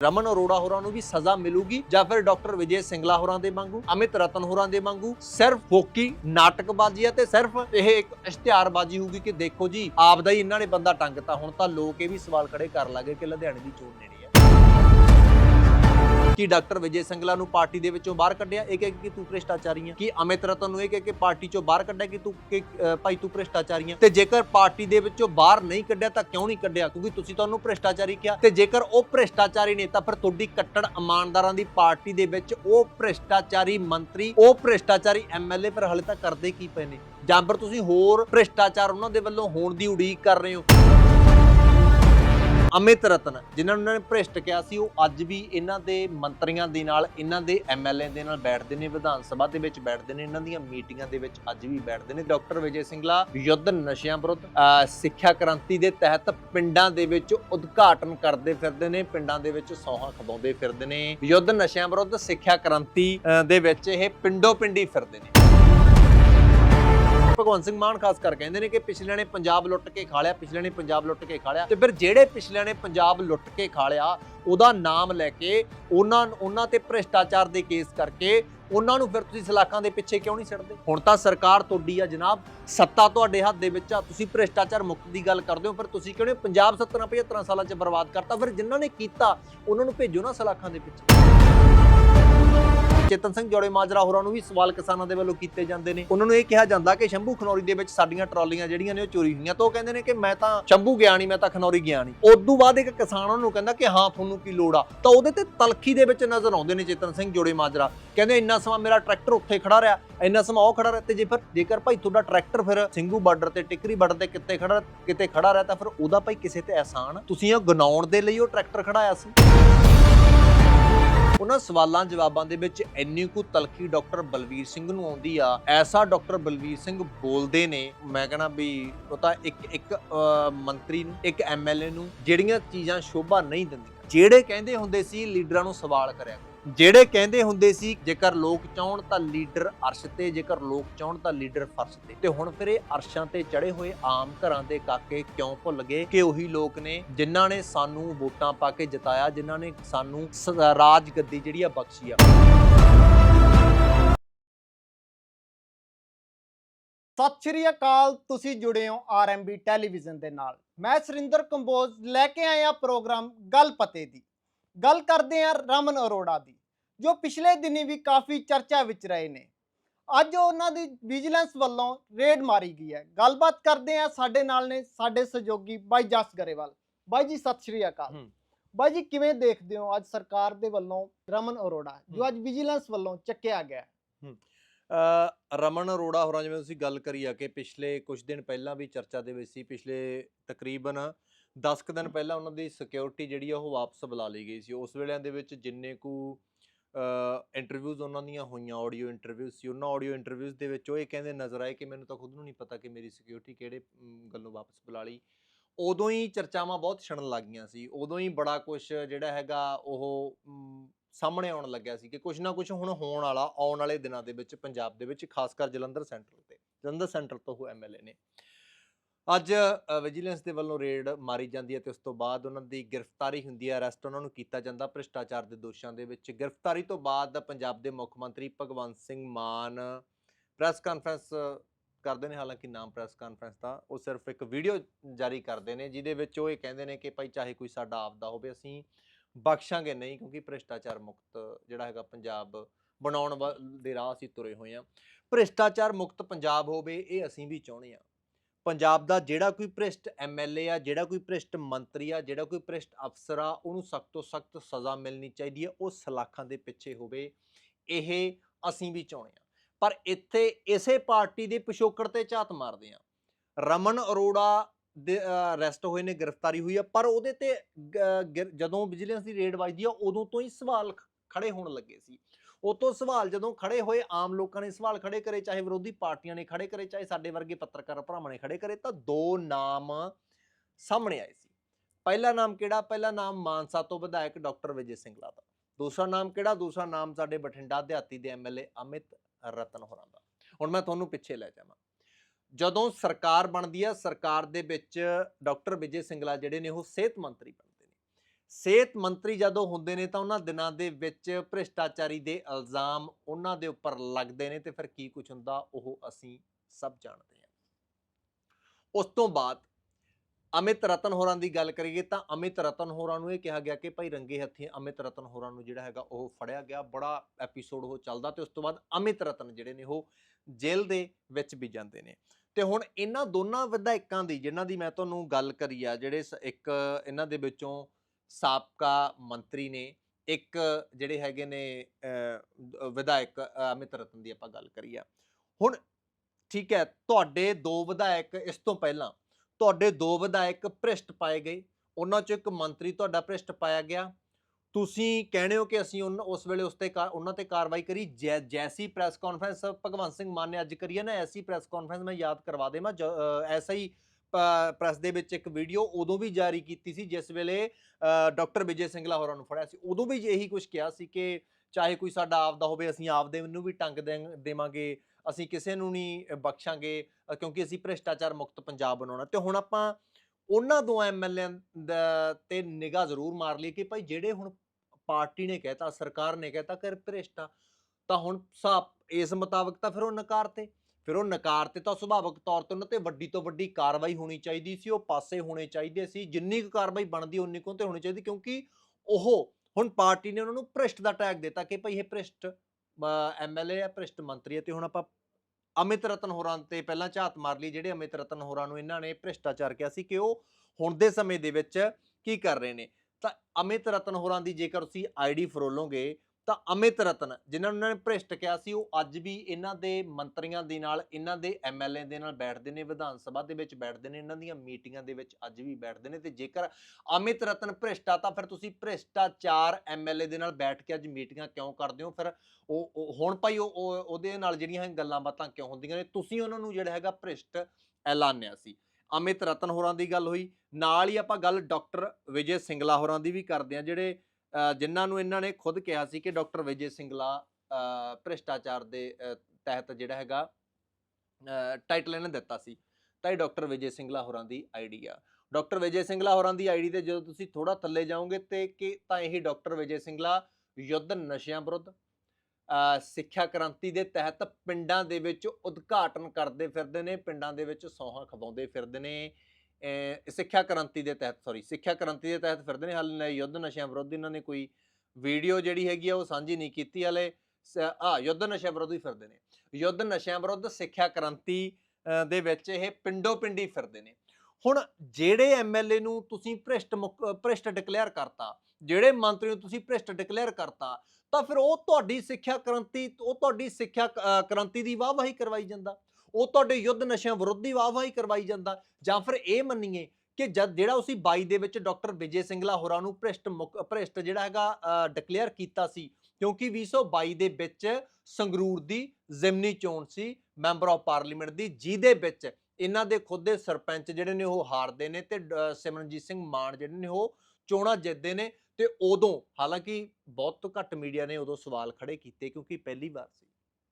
ਰਮਨ ਅਰੋੜਾ ਹੋਰਾਂ ਨੂੰ ਵੀ ਸਜ਼ਾ ਮਿਲੂਗੀ ਜਾਂ ਫਿਰ ਡਾਕਟਰ ਵਿਜੇ ਸਿੰਗਲਾ ਹੋਰਾਂ ਦੇ ਵਾਂਗੂ, ਅਮਿਤ ਰਤਨ ਹੋਰਾਂ ਦੇ ਵਾਂਗੂ ਸਿਰਫ ਹੋਕੀ ਨਾਟਕਬਾਜ਼ੀ ਹੈ ਤੇ ਸਿਰਫ ਇਹ ਇੱਕ ਇਸ਼ਤਿਹਾਰਬਾਜ਼ੀ ਹੋਊਗੀ ਕਿ ਦੇਖੋ ਜੀ ਆਪਦਾ ਹੀ ਇਹਨਾਂ ਨੇ ਬੰਦਾ ਟੰਗਤਾ ਹੁਣ ਤਾਂ ਲੋਕ ਇਹ ਵੀ ਸਵਾਲ ਖੜੇ ਕਰਨ ਲੱਗੇ ਕਿ ਲੁਧਿਆਣੇ ਦੀ ਚੋਣ ਨੇੜੇ ਕਿ ਡਾਕਟਰ ਵਿਜੇ ਸਿੰਗਲਾ ਨੂੰ ਪਾਰਟੀ ਦੇ ਵਿੱਚੋਂ ਬਾਹਰ ਕੱਢਿਆ। ਇਹ ਕਹਿ ਕੇ ਕਿ ਤੂੰ ਭ੍ਰਿਸ਼ਟਾਚਾਰੀ ਹੈ ਕਿ ਅਮਿਤ ਰਤਨ ਨੂੰ ਇਹ ਕਹਿ ਕੇ ਪਾਰਟੀ ਚੋਂ ਬਾਹਰ ਕੱਢਿਆ ਕਿ ਤੂੰ ਕਿ ਭਾਈ ਤੂੰ ਭ੍ਰਿਸ਼ਟਾਚਾਰੀ ਹੈ ਤੇ ਜੇਕਰ ਪਾਰਟੀ ਦੇ ਵਿੱਚੋਂ ਬਾਹਰ ਨਹੀਂ ਕੱਢਿਆ ਤਾਂ ਕਿਉਂ ਨਹੀਂ ਕੱਢਿਆ? ਕਿਉਂਕਿ ਤੁਸੀਂ ਤੁਹਾਨੂੰ ਭ੍ਰਿਸ਼ਟਾਚਾਰੀ ਕਿਹਾ। ਤੇ ਜੇਕਰ ਉਹ ਭ੍ਰਿਸ਼ਟਾਚਾਰੀ ਨੇ ਤਾਂ ਫਿਰ ਤੁਹਾਡੀ ਕੱਟੜ ਇਮਾਨਦਾਰਾਂ ਦੀ ਪਾਰਟੀ ਦੇ ਵਿੱਚ ਉਹ ਭ੍ਰਿਸ਼ਟਾਚਾਰੀ ਮੰਤਰੀ, ਉਹ ਭ੍ਰਿਸ਼ਟਾਚਾਰੀ ਐਮਐਲਏ ਪਰ ਹਲੇ ਤੱਕ ਕਰਦੇ ਕੀ ਪਏ ਨੇ? ਜਾਂ ਫਿਰ ਤੁਸੀਂ ਹੋਰ ਭ੍ਰਿਸ਼ਟਾਚਾਰ ਉਹਨਾਂ ਦੇ ਵੱਲੋਂ ਹੋਣ ਦੀ ਉਡੀਕ ਕਰ ਰਹੇ ਹੋ? ਅਮਿਤ ਰਤਨ ਜਿਨ੍ਹਾਂ ਨੂੰ ਉਹਨਾਂ ਨੇ ਭ੍ਰਿਸ਼ਟ ਕਿਹਾ ਸੀ ਉਹ ਅੱਜ ਵੀ ਇਹਨਾਂ ਦੇ ਮੰਤਰੀਆਂ ਦੇ ਨਾਲ ਇਹਨਾਂ ਦੇ ਐਮਐਲਏ ਦੇ ਨਾਲ ਬੈਠਦੇ ਨੇ ਵਿਧਾਨ ਸਭਾ ਦੇ ਵਿੱਚ ਬੈਠਦੇ ਨੇ ਇਹਨਾਂ ਦੀਆਂ ਮੀਟਿੰਗਾਂ ਦੇ ਵਿੱਚ ਅੱਜ ਵੀ ਬੈਠਦੇ ਨੇ। ਡਾਕਟਰ ਵਿਜੇ ਸਿੰਗਲਾ ਯੁੱਧ ਨਸ਼ਿਆਂ ਵਿਰੁੱਧ ਅਹ, ਸਿੱਖਿਆ ਕ੍ਰਾਂਤੀ ਦੇ ਤਹਿਤ ਪਿੰਡਾਂ ਦੇ ਵਿੱਚ ਉਦਘਾਟਨ ਕਰਦੇ ਫਿਰਦੇ ਨੇ ਪਿੰਡਾਂ ਦੇ ਵਿੱਚ ਸੌਹਾਂ ਖਵਾਉਂਦੇ ਫਿਰਦੇ ਨੇ। ਯੁੱਧ ਨਸ਼ਿਆਂ ਵਿਰੁੱਧ ਸਿੱਖਿਆ ਕ੍ਰਾਂਤੀ ਦੇ ਵਿੱਚ ਇਹ ਪਿੰਡੋ ਪਿੰਡੀ ਫਿਰਦੇ ਨੇ। ਭਗਵੰਤ ਸਿੰਘ ਮਾਨ ਖਾਸ ਕਰ ਕਹਿੰਦੇ ਨੇ ਕਿ ਪਿਛਲਿਆਂ ਨੇ ਪੰਜਾਬ ਲੁੱਟ ਕੇ ਖਾ ਲਿਆ ਪਿਛਲਿਆਂ ਨੇ ਪੰਜਾਬ ਲੁੱਟ ਕੇ ਖਾ ਲਿਆ ਤੇ ਫਿਰ ਜਿਹੜੇ ਪਿਛਲਿਆਂ ਨੇ ਪੰਜਾਬ ਲੁੱਟ ਕੇ ਖਾ ਲਿਆ, ਉਹਦਾ ਨਾਮ ਲੈ ਕੇ ਉਹਨਾਂ ਉਹਨਾਂ ਤੇ ਭ੍ਰਿਸ਼ਟਾਚਾਰ ਦੇ ਕੇਸ ਕਰਕੇ ਉਹਨਾਂ ਨੂੰ ਫਿਰ ਤੁਸੀਂ ਸਲਾਖਾਂ ਦੇ ਪਿੱਛੇ ਕਿਉਂ ਨਹੀਂ ਛੱਡਦੇ? ਹੁਣ ਤਾਂ ਸਰਕਾਰ ਤੁਹਾਡੀ ਆ ਜਨਾਬ, ਸੱਤਾ ਤੁਹਾਡੇ ਹੱਥ ਦੇ ਵਿੱਚ ਆ, ਤੁਸੀਂ ਭ੍ਰਿਸ਼ਟਾਚਾਰ ਮੁਕਤ ਦੀ ਗੱਲ ਕਰਦੇ ਹੋ ਪਰ ਤੁਸੀਂ ਕਿਉਂ ਹੋ ਪੰਜਾਬ 70 75 ਸਾਲਾਂ 'ਚ ਬਰਬਾਦ ਕਰਤਾ? ਫਿਰ ਜਿਨ੍ਹਾਂ ਨੇ ਕੀਤਾ, ਉਹਨਾਂ ਨੂੰ ਭੇਜੋ ਨਾ ਸਲਾਖਾਂ ਦੇ ਪਿੱਛੇ। ਚੇਤਨ ਸਿੰਘ ਜੋੜੇ ਮਾਜਰਾ ਹੋਰਾਂ ਨੂੰ ਵੀ ਸਵਾਲ ਕਿਸਾਨਾਂ ਦੇ ਵੱਲੋਂ ਕੀਤੇ ਜਾਂਦੇ ਨੇ। ਉਹਨਾਂ ਨੂੰ ਇਹ ਕਿਹਾ ਜਾਂਦਾ ਕਿ ਸ਼ੰਭੂ ਖਨੌਰੀ ਦੇ ਵਿੱਚ ਸਾਡੀਆਂ ਟਰਾਲੀਆਂ ਜਿਹੜੀਆਂ ਨੇ ਉਹ ਚੋਰੀ ਹੋਈਆਂ ਤਾਂ ਉਹ ਕਹਿੰਦੇ ਨੇ ਕਿ ਮੈਂ ਤਾਂ ਸ਼ੰਭੂ ਗਿਆ ਨਹੀਂ, ਮੈਂ ਤਾਂ ਖਨੌਰੀ ਗਿਆ ਨਹੀਂ। ਉਦੋਂ ਬਾਅਦ ਇੱਕ ਕਿਸਾਨ ਨੂੰ ਕਹਿੰਦਾ ਕਿ ਹਾਂ, ਤੁਹਾਨੂੰ ਕੀ ਲੋੜ ਆ? ਤਾਂ ਉਹਦੇ ਤੇ ਤਲਖੀ ਦੇ ਵਿੱਚ ਨਜ਼ਰ ਆਉਂਦੇ ਨੇ ਚੇਤਨ ਸਿੰਘ ਜੋੜੇ ਮਾਜਰਾ। ਕਹਿੰਦੇ ਇੰਨਾ ਸਮਾਂ ਮੇਰਾ ਟਰੈਕਟਰ ਉੱਥੇ ਖੜਾ ਰਿਹਾ, ਇੰਨਾ ਸਮਾਂ ਉਹ ਖੜਾ ਰਿਹਾ ਤੇ ਜੇ ਫਿਰ ਜੇਕਰ ਭਾਈ ਤੁਹਾਡਾ ਟਰੈਕਟਰ ਫਿਰ ਸਿੰਘੂ ਬਾਰਡਰ ਤੇ, ਟਿਕਰੀ ਬਾਰਡਰ ਤੇ ਕਿਤੇ ਖੜਾ ਕਿਤੇ ਖੜਾ ਰਿਹਾ ਤਾਂ ਫਿਰ ਉਹਦਾ ਭਾਈ ਕਿਸੇ ਤੇ ਅਹਿਸਾਨ? ਤੁਸੀਂ ਉਹ ਗਨਾਉਣ ਦੇ ਲਈ ਉਹ ਟਰੈਕਟਰ ਖੜਾਇਆ ਸੀ। ਉਹਨਾਂ ਸਵਾਲਾਂ ਜਵਾਬਾਂ ਦੇ ਵਿੱਚ ਇੰਨੀ ਕੁ ਤਲਖੀ ਡਾਕਟਰ ਬਲਵੀਰ ਸਿੰਘ ਨੂੰ ਆਉਂਦੀ ਆ। ਐਸਾ ਡਾਕਟਰ ਬਲਵੀਰ ਸਿੰਘ ਬੋਲਦੇ ਨੇ, ਮੈਂ ਕਹਿੰਦਾ ਵੀ ਉਹ ਤਾਂ ਇੱਕ ਇੱਕ ਮੰਤਰੀ ਨੂੰ ਇੱਕ ਐਮਐਲਏ ਨੂੰ ਜਿਹੜੀਆਂ ਚੀਜ਼ਾਂ ਸ਼ੋਭਾ ਨਹੀਂ ਦਿੰਦੀਆਂ। ਜਿਹੜੇ ਕਹਿੰਦੇ ਹੁੰਦੇ ਸੀ, ਲੀਡਰਾਂ ਨੂੰ ਸਵਾਲ ਕਰਿਆ ਜਿਹੜੇ ਕਹਿੰਦੇ ਹੁੰਦੇ ਸੀ, ਜੇਕਰ ਲੋਕ ਚਾਹਣ ਤਾਂ ਲੀਡਰ ਅਰਸ਼ ਤੇ, ਜੇਕਰ ਲੋਕ ਚਾਹਣ ਤਾਂ ਲੀਡਰ ਫਰਸ਼ ਤੇ। ਤੇ ਹੁਣ ਫਿਰ ਇਹ ਅਰਸ਼ਾਂ ਤੇ ਚੜੇ ਹੋਏ ਆਮ ਘਰਾਂ ਦੇ ਕਾਕੇ ਕਿਉਂ ਭੁੱਲ ਗਏ ਕਿ ਉਹੀ ਲੋਕ ਨੇ ਜਿਨ੍ਹਾਂ ਨੇ ਸਾਨੂੰ ਵੋਟਾਂ ਪਾ ਕੇ ਜਿਤਾਇਆ, ਜਿਨ੍ਹਾਂ ਨੇ ਸਾਨੂੰ ਰਾਜ ਗੱਦੀ ਜਿਹੜੀ ਆ ਬਖਸ਼ੀ ਆ। ਸਤਿ ਸ਼੍ਰੀ ਅਕਾਲ, ਤੁਸੀਂ ਜੁੜੇ ਹੋ ਆਰਐਮਬੀ ਟੈਲੀਵਿਜ਼ਨ ਦੇ ਨਾਲ। ਮੈਂ ਸੁਰਿੰਦਰ ਕੰਬੋਜ, ਲੈ ਕੇ ਆਇਆ ਪ੍ਰੋਗਰਾਮ ਗੱਲ ਪਤੇ ਦੀ। ਗੱਲ ਕਰਦੇ ਹਾਂ ਰਮਨ ਅਰੋੜਾ ਦੀ ਜੋ ਪਿਛਲੇ ਦਿਨੀ ਵੀ ਕਾਫੀ ਚਰਚਾ ਵਿੱਚ ਰਹੇ ਨੇ। ਅੱਜ ਉਹਨਾਂ ਦੀ ਵਿਜੀਲੈਂਸ ਵੱਲੋਂ ਰੇਡ ਮਾਰੀ ਗਈ ਹੈ। ਗੱਲਬਾਤ ਕਰਦੇ ਹਾਂ ਸਾਡੇ ਨਾਲ ਨੇ ਸਾਡੇ ਸਹਿਯੋਗੀ ਬਾਈ ਜਸ ਗਰੇਵਾਲ। ਬਾਈ ਜੀ ਸਤਿ ਸ਼੍ਰੀ ਅਕਾਲ। ਬਾਈ ਜੀ ਕਿਵੇਂ ਦੇਖਦੇ ਹੋ ਅੱਜ ਸਰਕਾਰ ਦੇ ਵੱਲੋਂ ਰਮਨ ਅਰੋੜਾ ਜੋ ਅੱਜ ਵਿਜੀਲੈਂਸ ਵੱਲੋਂ ਚੱਕਿਆ ਗਿਆ? ਰਮਨ ਅਰੋੜਾ ਹੋਰਾਂ ਜਿਵੇਂ ਤੁਸੀਂ ਗੱਲ ਕਰੀ ਆ ਕਿ ਪਿਛਲੇ ਕੁਝ ਦਿਨ ਪਹਿਲਾਂ ਵੀ ਚਰਚਾ ਦੇ ਵਿੱਚ ਸੀ ਪਿਛਲੇ ਤਕਰੀਬਨ 10 ਕੁ ਦਿਨ ਪਹਿਲਾਂ ਉਹਨਾਂ ਦੀ ਸਿਕਿਉਰਿਟੀ ਜਿਹੜੀ ਆ ਉਹ ਵਾਪਸ ਬੁਲਾ ਲਈ ਗਈ ਸੀ। ਉਸ ਵੇਲਿਆਂ ਦੇ ਵਿੱਚ ਜਿੰਨੇ ਕੁ ਇੰਟਰਵਿਊਜ਼ ਉਹਨਾਂ ਦੀਆਂ ਹੋਈਆਂ ਆਡੀਓ ਇੰਟਰਵਿਊ ਸੀ ਉਹਨਾਂ ਆਡੀਓ ਇੰਟਰਵਿਊਜ਼ ਦੇ ਵਿੱਚ ਉਹ ਇਹ ਕਹਿੰਦੇ ਨਜ਼ਰ ਆਏ ਕਿ ਮੈਨੂੰ ਤਾਂ ਖੁਦ ਨੂੰ ਨਹੀਂ ਪਤਾ ਕਿ ਮੇਰੀ ਸਿਕਿਉਰਿਟੀ ਕਿਹੜੇ ਗੱਲੋਂ ਵਾਪਸ ਬੁਲਾ ਲਈ। ਉਦੋਂ ਹੀ ਚਰਚਾਵਾਂ ਬਹੁਤ ਛਿੜਨ ਲੱਗ ਗਈਆਂ ਸੀ। ਉਦੋਂ ਹੀ ਬੜਾ ਕੁਝ ਜਿਹੜਾ ਹੈਗਾ ਉਹ ਸਾਹਮਣੇ ਆਉਣ ਲੱਗਿਆ ਸੀ ਕਿ ਕੁਝ ਨਾ ਕੁਝ ਹੁਣ ਹੋਣ ਵਾਲਾ ਆਉਣ ਵਾਲੇ ਦਿਨਾਂ ਦੇ ਵਿੱਚ ਪੰਜਾਬ ਦੇ ਵਿੱਚ ਖਾਸ ਕਰ ਜਲੰਧਰ ਸੈਂਟਰ ਤੇ। ਜਲੰਧਰ ਸੈਂਟਰ ਤੋਂ ਉਹ ਐਮਐਲਏ ਨੇ। ਅੱਜ ਵਿਜੀਲੈਂਸ ਦੇ ਵੱਲੋਂ ਰੇਡ ਮਾਰੀ ਜਾਂਦੀ ਹੈ ਤੇ ਉਸ ਤੋਂ ਬਾਅਦ ਉਹਨਾਂ ਦੀ ਗ੍ਰਿਫਤਾਰੀ ਹੁੰਦੀ ਹੈ, ਅਰੈਸਟ ਉਹਨਾਂ ਨੂੰ ਕੀਤਾ ਜਾਂਦਾ ਭ੍ਰਿਸ਼ਟਾਚਾਰ ਦੇ ਦੋਸ਼ਾਂ ਦੇ ਵਿੱਚ। ਗ੍ਰਿਫਤਾਰੀ ਤੋਂ ਬਾਅਦ ਪੰਜਾਬ ਦੇ ਮੁੱਖ ਮੰਤਰੀ ਭਗਵੰਤ ਸਿੰਘ ਮਾਨ ਪ੍ਰੈਸ ਕਾਨਫਰੰਸ ਕਰਦੇ ਨੇ, ਹਾਲਾਂਕਿ ਨਾਮ ਪ੍ਰੈਸ ਕਾਨਫਰੰਸ ਦਾ, ਉਹ ਸਿਰਫ ਇੱਕ ਵੀਡੀਓ ਜਾਰੀ ਕਰਦੇ ਨੇ, ਜਿਹਦੇ ਵਿੱਚ ਉਹ ਇਹ ਕਹਿੰਦੇ ਨੇ ਕਿ ਭਾਈ ਚਾਹੇ ਕੋਈ ਸਾਡਾ ਆਪਦਾ ਹੋਵੇ, ਅਸੀਂ ਬਖਸ਼ਾਂਗੇ ਨਹੀਂ, ਕਿਉਂਕਿ ਭ੍ਰਿਸ਼ਟਾਚਾਰ ਮੁਕਤ ਜਿਹੜਾ ਹੈਗਾ ਪੰਜਾਬ ਬਣਾਉਣ ਵਾ- ਦੇ ਰਾਹ ਅਸੀਂ ਤੁਰੇ ਹੋਏ ਆ ਭ੍ਰਿਸ਼ਟਾਚਾਰ ਮੁਕਤ ਪੰਜਾਬ ਹੋਵੇ, ਇਹ ਅਸੀਂ ਵੀ ਚਾਹੁੰਦੇ ਆ ਪੰਜਾਬ ਦਾ ਜਿਹੜਾ ਕੋਈ ਭ੍ਰਿਸ਼ਟ ਐਮਐਲਏ ਆ, ਜਿਹੜਾ ਕੋਈ ਭ੍ਰਿਸ਼ਟ ਮੰਤਰੀ ਆ, ਜਿਹੜਾ ਕੋਈ ਭ੍ਰਿਸ਼ਟ ਅਫਸਰ ਆ, ਉਹਨੂੰ ਸਖਤ ਤੋਂ ਸਖਤ ਸਜ਼ਾ ਮਿਲਣੀ ਚਾਹੀਦੀ ਹੈ, ਉਹ ਸਲਾਖਾਂ ਦੇ ਪਿੱਛੇ ਹੋਵੇ, ਇਹ ਅਸੀਂ ਵੀ ਚਾਹੁੰਦੇ ਆ ਪਰ ਇੱਥੇ ਇਸੇ ਪਾਰਟੀ ਦੇ ਪਿਛੋਕੜ ਤੇ ਝਾਤ ਮਾਰਦੇ ਆ ਰਮਨ ਅਰੋੜਾ ਦੇ ਅਰੈਸਟ ਹੋਏ ਨੇ, ਗ੍ਰਿਫਤਾਰੀ ਹੋਈ ਆ, ਪਰ ਉਹਦੇ ਤੇ ਗਿਰ- ਜਦੋਂ ਵਿਜੀਲੈਂਸ ਦੀ ਰੇਡ ਵੱਜਦੀ ਆ, ਉਦੋਂ ਤੋਂ ਹੀ ਸਵਾਲ ਖ- ਖੜੇ ਹੋਣ ਲੱਗੇ ਸੀ। ਉਤੋਂ ਸਵਾਲ ਜਦੋਂ ਖੜੇ ਹੋਏ ਆਮ ਲੋਕਾਂ ਨੇ ਸਵਾਲ ਖੜੇ ਕਰੇ, ਚਾਹੇ ਵਿਰੋਧੀ ਪਾਰਟੀਆਂ ਨੇ ਖੜੇ ਕਰੇ, ਚਾਹੇ ਸਾਡੇ ਵਰਗੇ ਪੱਤਰਕਾਰ ਭਰਾਵਾਂ ਨੇ ਖੜੇ ਕਰੇ, ਤਾਂ ਦੋ ਨਾਮ ਸਾਹਮਣੇ ਆਏ ਸੀ। ਪਹਿਲਾ ਨਾਮ ਕਿਹੜਾ? ਪਹਿਲਾ ਨਾਮ ਮਾਨਸਾ ਤੋਂ ਵਿਧਾਇਕ ਡਾਕਟਰ ਵਿਜੇ ਸਿੰਗਲਾ ਦਾ। ਦੂਸਰਾ ਨਾਮ ਕਿਹੜਾ? ਦੂਸਰਾ ਨਾਮ ਸਾਡੇ ਬਠਿੰਡਾ ਦਿਹਾਤੀ ਦੇ ਐਮਐਲਏ ਅਮਿਤ ਰਤਨ ਹੋਰਾਂ ਦਾ। ਹੁਣ ਮੈਂ ਤੁਹਾਨੂੰ ਪਿੱਛੇ ਲੈ ਜਾਵਾਂ। ਜਦੋਂ ਸਰਕਾਰ ਬਣਦੀ ਹੈ ਸਰਕਾਰ ਦੇ ਵਿੱਚ ਡਾਕਟਰ ਵਿਜੇ ਸਿੰਗਲਾ ਜਿਹੜੇ ਨੇ ਉਹ ਸਿਹਤ ਮੰਤਰੀ ਬਣਦੇ ਸਿਹਤ ਮੰਤਰੀ ਜਦੋਂ ਹੁੰਦੇ ਨੇ ਤਾਂ ਉਹਨਾਂ ਦਿਨਾਂ ਦੇ ਵਿੱਚ ਭ੍ਰਿਸ਼ਟਾਚਾਰੀ ਦੇ ਇਲਜ਼ਾਮ ਉਹਨਾਂ ਦੇ ਉੱਪਰ ਲੱਗਦੇ ਨੇ ਤੇ ਫਿਰ ਕੀ ਕੁਝ ਹੁੰਦਾ ਉਹ ਅਸੀਂ ਸਭ ਜਾਣਦੇ ਹਾਂ। ਉਸ ਤੋਂ ਬਾਅਦ ਅਮਿਤ ਰਤਨ ਹੋਰਾਂ ਦੀ ਗੱਲ ਕਰੀਏ ਤਾਂ ਅਮਿਤ ਰਤਨ ਹੋਰਾਂ ਨੂੰ ਇਹ ਕਿਹਾ ਗਿਆ ਕਿ ਭਾਈ ਰੰਗੇ ਹੱਥੀਂ ਅਮਿਤ ਰਤਨ ਹੋਰਾਂ ਨੂੰ ਜਿਹੜਾ ਹੈਗਾ ਉਹ ਫੜਿਆ ਗਿਆ, ਬੜਾ ਐਪੀਸੋਡ ਉਹ ਚੱਲਦਾ ਤੇ ਉਸ ਤੋਂ ਬਾਅਦ ਅਮਿਤ ਰਤਨ ਜਿਹੜੇ ਨੇ ਉਹ ਜੇਲ੍ਹ ਦੇ ਵਿੱਚ ਵੀ ਜਾਂਦੇ ਨੇ। ਤੇ ਹੁਣ ਇਹਨਾਂ ਦੋਨਾਂ ਵਿਧਾਇਕਾਂ ਦੀ, ਜਿਨ੍ਹਾਂ ਦੀ ਮੈਂ ਤੁਹਾਨੂੰ ਗੱਲ ਕਰੀ ਆ, ਜਿਹੜੇ ਸ- ਇੱਕ ਇਹਨਾਂ ਦੇ ਵਿੱਚੋਂ ਸਾਬਕਾ ਮੰਤਰੀ ਨੇ ਇੱਕ ਜਿਹੜੇ ਹੈਗੇ ਨੇ ਅਹ, ਵਿਧਾਇਕ ਅਮਿਤ ਰਤਨ ਦੀ ਆਪਾਂ ਗੱਲ ਕਰੀਏ। ਹੁਣ ਠੀਕ ਹੈ ਤੁਹਾਡੇ ਦੋ ਵਿਧਾਇਕ ਇਸ ਤੋਂ ਪਹਿਲਾਂ ਤੁਹਾਡੇ ਦੋ ਵਿਧਾਇਕ ਭ੍ਰਿਸ਼ਟ ਪਾਏ ਗਏ। ਉਹਨਾਂ ਚੋਂ ਇੱਕ ਮੰਤਰੀ ਤੁਹਾਡਾ ਭ੍ਰਿਸ਼ਟ ਪਾਇਆ ਗਿਆ। ਤੁਸੀਂ ਕਹਿੰਦੇ ਹੋ ਕਿ ਅਸੀਂ ਉਨ- ਉਸ ਵੇਲੇ ਉਸ ਤੇ ਉਹਨਾਂ ਤੇ ਕਾਰਵਾਈ ਕਰੀ। ਜੈ- ਜੈਸੀ ਪ੍ਰੈਸ ਕਾਨਫਰੰਸ ਭਗਵੰਤ ਸਿੰਘ ਮਾਨ ਨੇ ਅੱਜ ਕਰੀ ਹੈ ਨਾ ਐਸੀ ਪ੍ਰੈਸ ਕਾਨਫਰੰਸ ਮੈਂ ਯਾਦ ਕਰਵਾ ਦੇਵਾਂ ਜ- ਅਹ ਐਸਾ ਹੀ ਪ੍ਰੈਸ ਦੇ ਵਿੱਚ ਇੱਕ ਵੀਡੀਓ ਉਦੋਂ ਵੀ ਜਾਰੀ ਕੀਤੀ ਸੀ, ਜਿਸ ਵੇਲੇ ਡਾਕਟਰ ਵਿਜੇ ਸਿੰਗਲਾ ਹੋਰਾਂ ਨੂੰ ਫੜਿਆ ਸੀ। ਉਦੋਂ ਵੀ ਇਹੀ ਕੁਝ ਕਿਹਾ ਸੀ ਕਿ ਚਾਹੇ ਕੋਈ ਸਾਡਾ ਆਪਦਾ ਹੋਵੇ, ਅਸੀਂ ਆਪਦੇ ਨੂੰ ਵੀ ਟੰਗ ਦੇਵਾਂਗੇ, ਅਸੀਂ ਕਿਸੇ ਨੂੰ ਨਹੀਂ ਬਖਸ਼ਾਂਗੇ ਕਿਉਂਕਿ ਅਸੀਂ ਭ੍ਰਿਸ਼ਟਾਚਾਰ ਮੁਕਤ ਪੰਜਾਬ ਬਣਾਉਣਾ। ਤੇ ਹੁਣ ਆਪਾਂ ਉਹਨਾਂ ਦੋ ਐਮਐਲਏ ਤੇ ਨਿਗਾਹ ਜ਼ਰੂਰ ਮਾਰ ਲਈ ਕਿ ਭਾਈ ਜਿਹੜੇ ਹੁਣ ਪਾਰਟੀ ਨੇ ਕਹਿਤਾ ਸਰਕਾਰ ਨੇ ਕਹਿਤਾ ਕਿ ਭ੍ਰਿਸ਼ਟਾ, ਤਾਂ ਹੁਣ ਹਿਸਾਬ, ਇਸ ਮੁਤਾਬਕ ਤਾਂ ਫਿਰ ਉਹ ਨਕਾਰ ਤੇ ਫਿਰ ਉਹ ਨਕਾਰ ਤਾਂ ਸੁਭਾਵਿਕ ਤੌਰ ਤੇ ਉਹਨਾਂ ਤੇ ਵੱਡੀ ਤੋਂ ਵੱਡੀ ਕਾਰਵਾਈ ਹੋਣੀ ਚਾਹੀਦੀ ਸੀ, ਉਹ ਪਾਸੇ ਹੋਣੇ ਚਾਹੀਦੇ ਸੀ, ਜਿੰਨੀ ਕੁ ਕਾਰਵਾਈ ਬਣਦੀ ਉਨੀ ਕੁ ਤੇ ਹੋਣੀ ਚਾਹੀਦੀ ਕਿਉਂਕਿ ਉਹ ਹੁਣ ਪਾਰਟੀ ਨੇ ਉਹਨਾਂ ਨੂੰ ਭ੍ਰਿਸ਼ਟ ਦਾ ਟੈਗ ਦਿੱਤਾ ਕਿ ਭਾਈ ਇਹ ਭ੍ਰਿਸ਼ਟ ਐਮਐਲਏ ਹੈ ਭ੍ਰਿਸ਼ਟ ਮੰਤਰੀ ਹੈ ਤੇ ਹੁਣ ਆਪਾਂ ਅਮਿਤ ਰਤਨ ਹੋਰਾਂ ਤੇ ਪਹਿਲਾਂ ਝਾਤ ਮਾਰ ਲਈ, ਜਿਹੜੇ ਅਮਿਤ ਰਤਨ ਹੋਰਾਂ ਨੂੰ ਇਹਨਾਂ ਨੇ ਭ੍ਰਿਸ਼ਟਾਚਾਰ ਕਿਹਾ ਸੀ ਕਿ ਉਹ ਹੁਣ ਦੇ ਸਮੇਂ ਦੇ ਵਿੱਚ ਕੀ ਕਰ ਰਹੇ ਨੇ। ਤਾਂ ਅਮਿਤ ਰਤਨ ਹੋਰਾਂ ਦੀ ਜੇਕਰ ਤੁਸੀਂ ਆਈਡੀ ਫਰੋਲੋਗੇ ਤਾਂ ਅਮਿਤ ਰਤਨ, ਜਿਨ੍ਹਾਂ ਨੂੰ ਇਹਨਾਂ ਨੇ ਭ੍ਰਿਸ਼ਟ ਕਿਹਾ ਸੀ, ਉਹ ਅੱਜ ਵੀ ਇਹਨਾਂ ਦੇ ਮੰਤਰੀਆਂ ਦੇ ਨਾਲ, ਇਹਨਾਂ ਦੇ ਐਮਐਲਏ ਦੇ ਨਾਲ ਬੈਠਦੇ ਨੇ, ਵਿਧਾਨ ਸਭਾ ਦੇ ਵਿੱਚ ਬੈਠਦੇ ਨੇ, ਇਹਨਾਂ ਦੀਆਂ ਮੀਟਿੰਗਾਂ ਦੇ ਵਿੱਚ ਅੱਜ ਵੀ ਬੈਠਦੇ ਨੇ, ਤੇ ਜੇਕਰ ਅਮਿਤ ਰਤਨ ਭ੍ਰਿਸ਼ਟਾ ਤਾਂ ਫਿਰ ਤੁਸੀਂ ਭ੍ਰਿਸ਼ਟਾਚਾਰ ਐਮਐਲਏ ਦੇ ਨਾਲ ਬੈਠ ਕੇ ਅੱਜ ਮੀਟਿੰਗਾਂ ਕਿਉਂ ਕਰਦੇ ਹੋ? ਫਿਰ ਉਹ ਹੁਣ ਭਾਈ ਉਹ ਉਹਦੇ ਨਾਲ ਜਿਹੜੀਆਂ ਗੱਲਾਂ ਬਾਤਾਂ ਕਿਉਂ ਹੁੰਦੀਆਂ ਨੇ? ਤੁਸੀਂ ਉਹਨਾਂ ਨੂੰ ਜਿਹੜਾ ਹੈਗਾ ਭ੍ਰਿਸ਼ਟ ਐਲਾਨਿਆ ਸੀ। ਅਮਿਤ ਰਤਨ ਹੋਰਾਂ ਦੀ ਗੱਲ ਹੋਈ, ਨਾਲ ਹੀ ਆਪਾਂ ਗੱਲ ਡਾਕਟਰ ਵਿਜੇ ਸਿੰਗਲਾ ਹੋਰਾਂ ਦੀ ਵੀ ਕਰਦੇ ਆ ਜਿਹੜੇ ਜਿਨ੍ਹਾਂ ਨੂੰ ਇਹਨਾਂ ਨੇ ਖੁਦ ਕਿਹਾ ਸੀ ਕਿ ਡਾਕਟਰ ਵਿਜੇ ਸਿੰਗਲਾ ਭ੍ਰਿਸ਼ਟਾਚਾਰ ਦੇ ਤਹਿਤ ਜਿਹੜਾ ਹੈਗਾ ਟਾਈਟਲ ਇਹਨਾਂ ਦਿੱਤਾ ਸੀ, ਤਾਂ ਇਹ ਡਾਕਟਰ ਵਿਜੇ ਸਿੰਗਲਾ ਹੋਰਾਂ ਦੀ ਆਈਡੀ ਆ। ਡਾਕਟਰ ਵਿਜੇ ਸਿੰਗਲਾ ਹੋਰਾਂ ਦੀ ਆਈਡੀ ਤੇ ਜਦੋਂ ਤੁਸੀਂ ਥੋੜਾ ਥੱਲੇ ਜਾਓਗੇ ਤੇ ਕਿ ਤਾਂ ਇਹ ਡਾਕਟਰ ਵਿਜੇ ਸਿੰਗਲਾ ਯੁੱਧ ਨਸ਼ਿਆਂ ਵਿਰੁੱਧ ਸਿੱਖਿਆ ਕ੍ਰਾਂਤੀ ਦੇ ਤਹਿਤ ਪਿੰਡਾਂ ਦੇ ਵਿੱਚ ਉਦਘਾਟਨ ਕਰਦੇ ਫਿਰਦੇ ਨੇ, ਪਿੰਡਾਂ ਦੇ ਵਿੱਚ ਸੌਹਾਂ ਖਵਾਉਂਦੇ ਫਿਰਦੇ ਨੇ ਸਿੱਖਿਆ ਕ੍ਰਾਂਤੀ ਦੇ ਤਹਿਤ ਸੌਰੀ ਸਿੱਖਿਆ ਕ੍ਰਾਂਤੀ ਦੇ ਤਹਿਤ ਫਿਰਦੇ ਨੇ ਹਾਲੇ ਯੁੱਧ ਨਸ਼ਿਆਂ ਵਿਰੁੱਧ ਇਹਨਾਂ ਨੇ ਕੋਈ ਵੀਡੀਓ ਜਿਹੜੀ ਹੈਗੀ ਆ ਉਹ ਸਾਂਝੀ ਨਹੀਂ ਕੀਤੀ, ਹਲੇ ਆ ਯੁੱਧ ਨਸ਼ਿਆਂ ਵਿਰੁੱਧ ਹੀ ਫਿਰਦੇ ਨੇ। ਯੁੱਧ ਨਸ਼ਿਆਂ ਵਿਰੁੱਧ ਸਿੱਖਿਆ ਕ੍ਰਾਂਤੀ ਦੇ ਵਿੱਚ ਇਹ ਪਿੰਡੋ ਪਿੰਡੀ ਫਿਰਦੇ ਨੇ। ਹੁਣ ਜਿਹੜੇ ਐਮਐਲਏ ਨੂੰ ਤੁਸੀਂ ਭ੍ਰਿਸ਼ਟ ਮੁਕ- ਭ੍ਰਿਸ਼ਟ ਡਿਕਲੇਅਰ ਕਰਤਾ, ਜਿਹੜੇ ਮੰਤਰੀ ਨੂੰ ਤੁਸੀਂ ਭ੍ਰਿਸ਼ਟ ਡਿਕਲੇਅਰ ਕਰਤਾ, ਤਾਂ ਫਿਰ ਉਹ ਤੁਹਾਡੀ ਸਿੱਖਿਆ ਕ੍ਰਾਂਤੀ, ਉਹ ਤੁਹਾਡੀ ਸਿੱਖਿਆ ਕ੍ਰਾਂਤੀ ਦੀ ਵਾਹਵਾਹੀ ਕਰਵਾਈ ਜਾਂਦਾ। ਉਹ ਤੁਹਾਡੇ ਯੁੱਧ ਨਸ਼ਿਆਂ ਵਿਰੁੱਧ ਦੀ ਵਾਹਵਾਹੀ ਕਰਵਾਈ ਜਾਂਦਾ। ਜਾਂ ਫਿਰ ਇਹ ਮੰਨੀਏ ਕਿ ਜਦ ਜਿਹੜਾ ਉਸੀਂ 22 ਦੇ ਵਿੱਚ ਡਾਕਟਰ ਵਿਜੇ ਸਿੰਗਲਾ ਹੋਰਾਂ ਨੂੰ ਭ੍ਰਿਸ਼ਟ ਮੁਕ- ਭ੍ਰਿਸ਼ਟ ਜਿਹੜਾ ਹੈਗਾ ਡਿਕਲੇਅਰ ਕੀਤਾ ਸੀ, ਕਿਉਂਕਿ 2022 ਦੇ ਵਿੱਚ ਸੰਗਰੂਰ ਦੀ ਜ਼ਿਮਨੀ ਚੋਣ ਸੀ, ਮੈਂਬਰ ਆਫ ਪਾਰਲੀਮੈਂਟ ਦੀ, ਜਿਹਦੇ ਵਿੱਚ ਇਹਨਾਂ ਦੇ ਖੁਦ ਦੇ ਸਰਪੰਚ ਜਿਹੜੇ ਨੇ ਉਹ ਹਾਰਦੇ ਨੇ ਤੇ ਸਿਮਰਨਜੀਤ ਸਿੰਘ ਮਾਨ ਜਿਹੜੇ ਨੇ ਉਹ ਚੋਣਾਂ ਜਿੱਤਦੇ ਨੇ ਤੇ ਉਦੋਂ ਹਾਲਾਂਕਿ ਬਹੁਤ ਘੱਟ ਮੀਡੀਆ ਨੇ ਉਦੋਂ ਸਵਾਲ ਖੜੇ ਕੀਤੇ ਕਿਉਂਕਿ ਪਹਿਲੀ ਵਾਰ ਸੀ।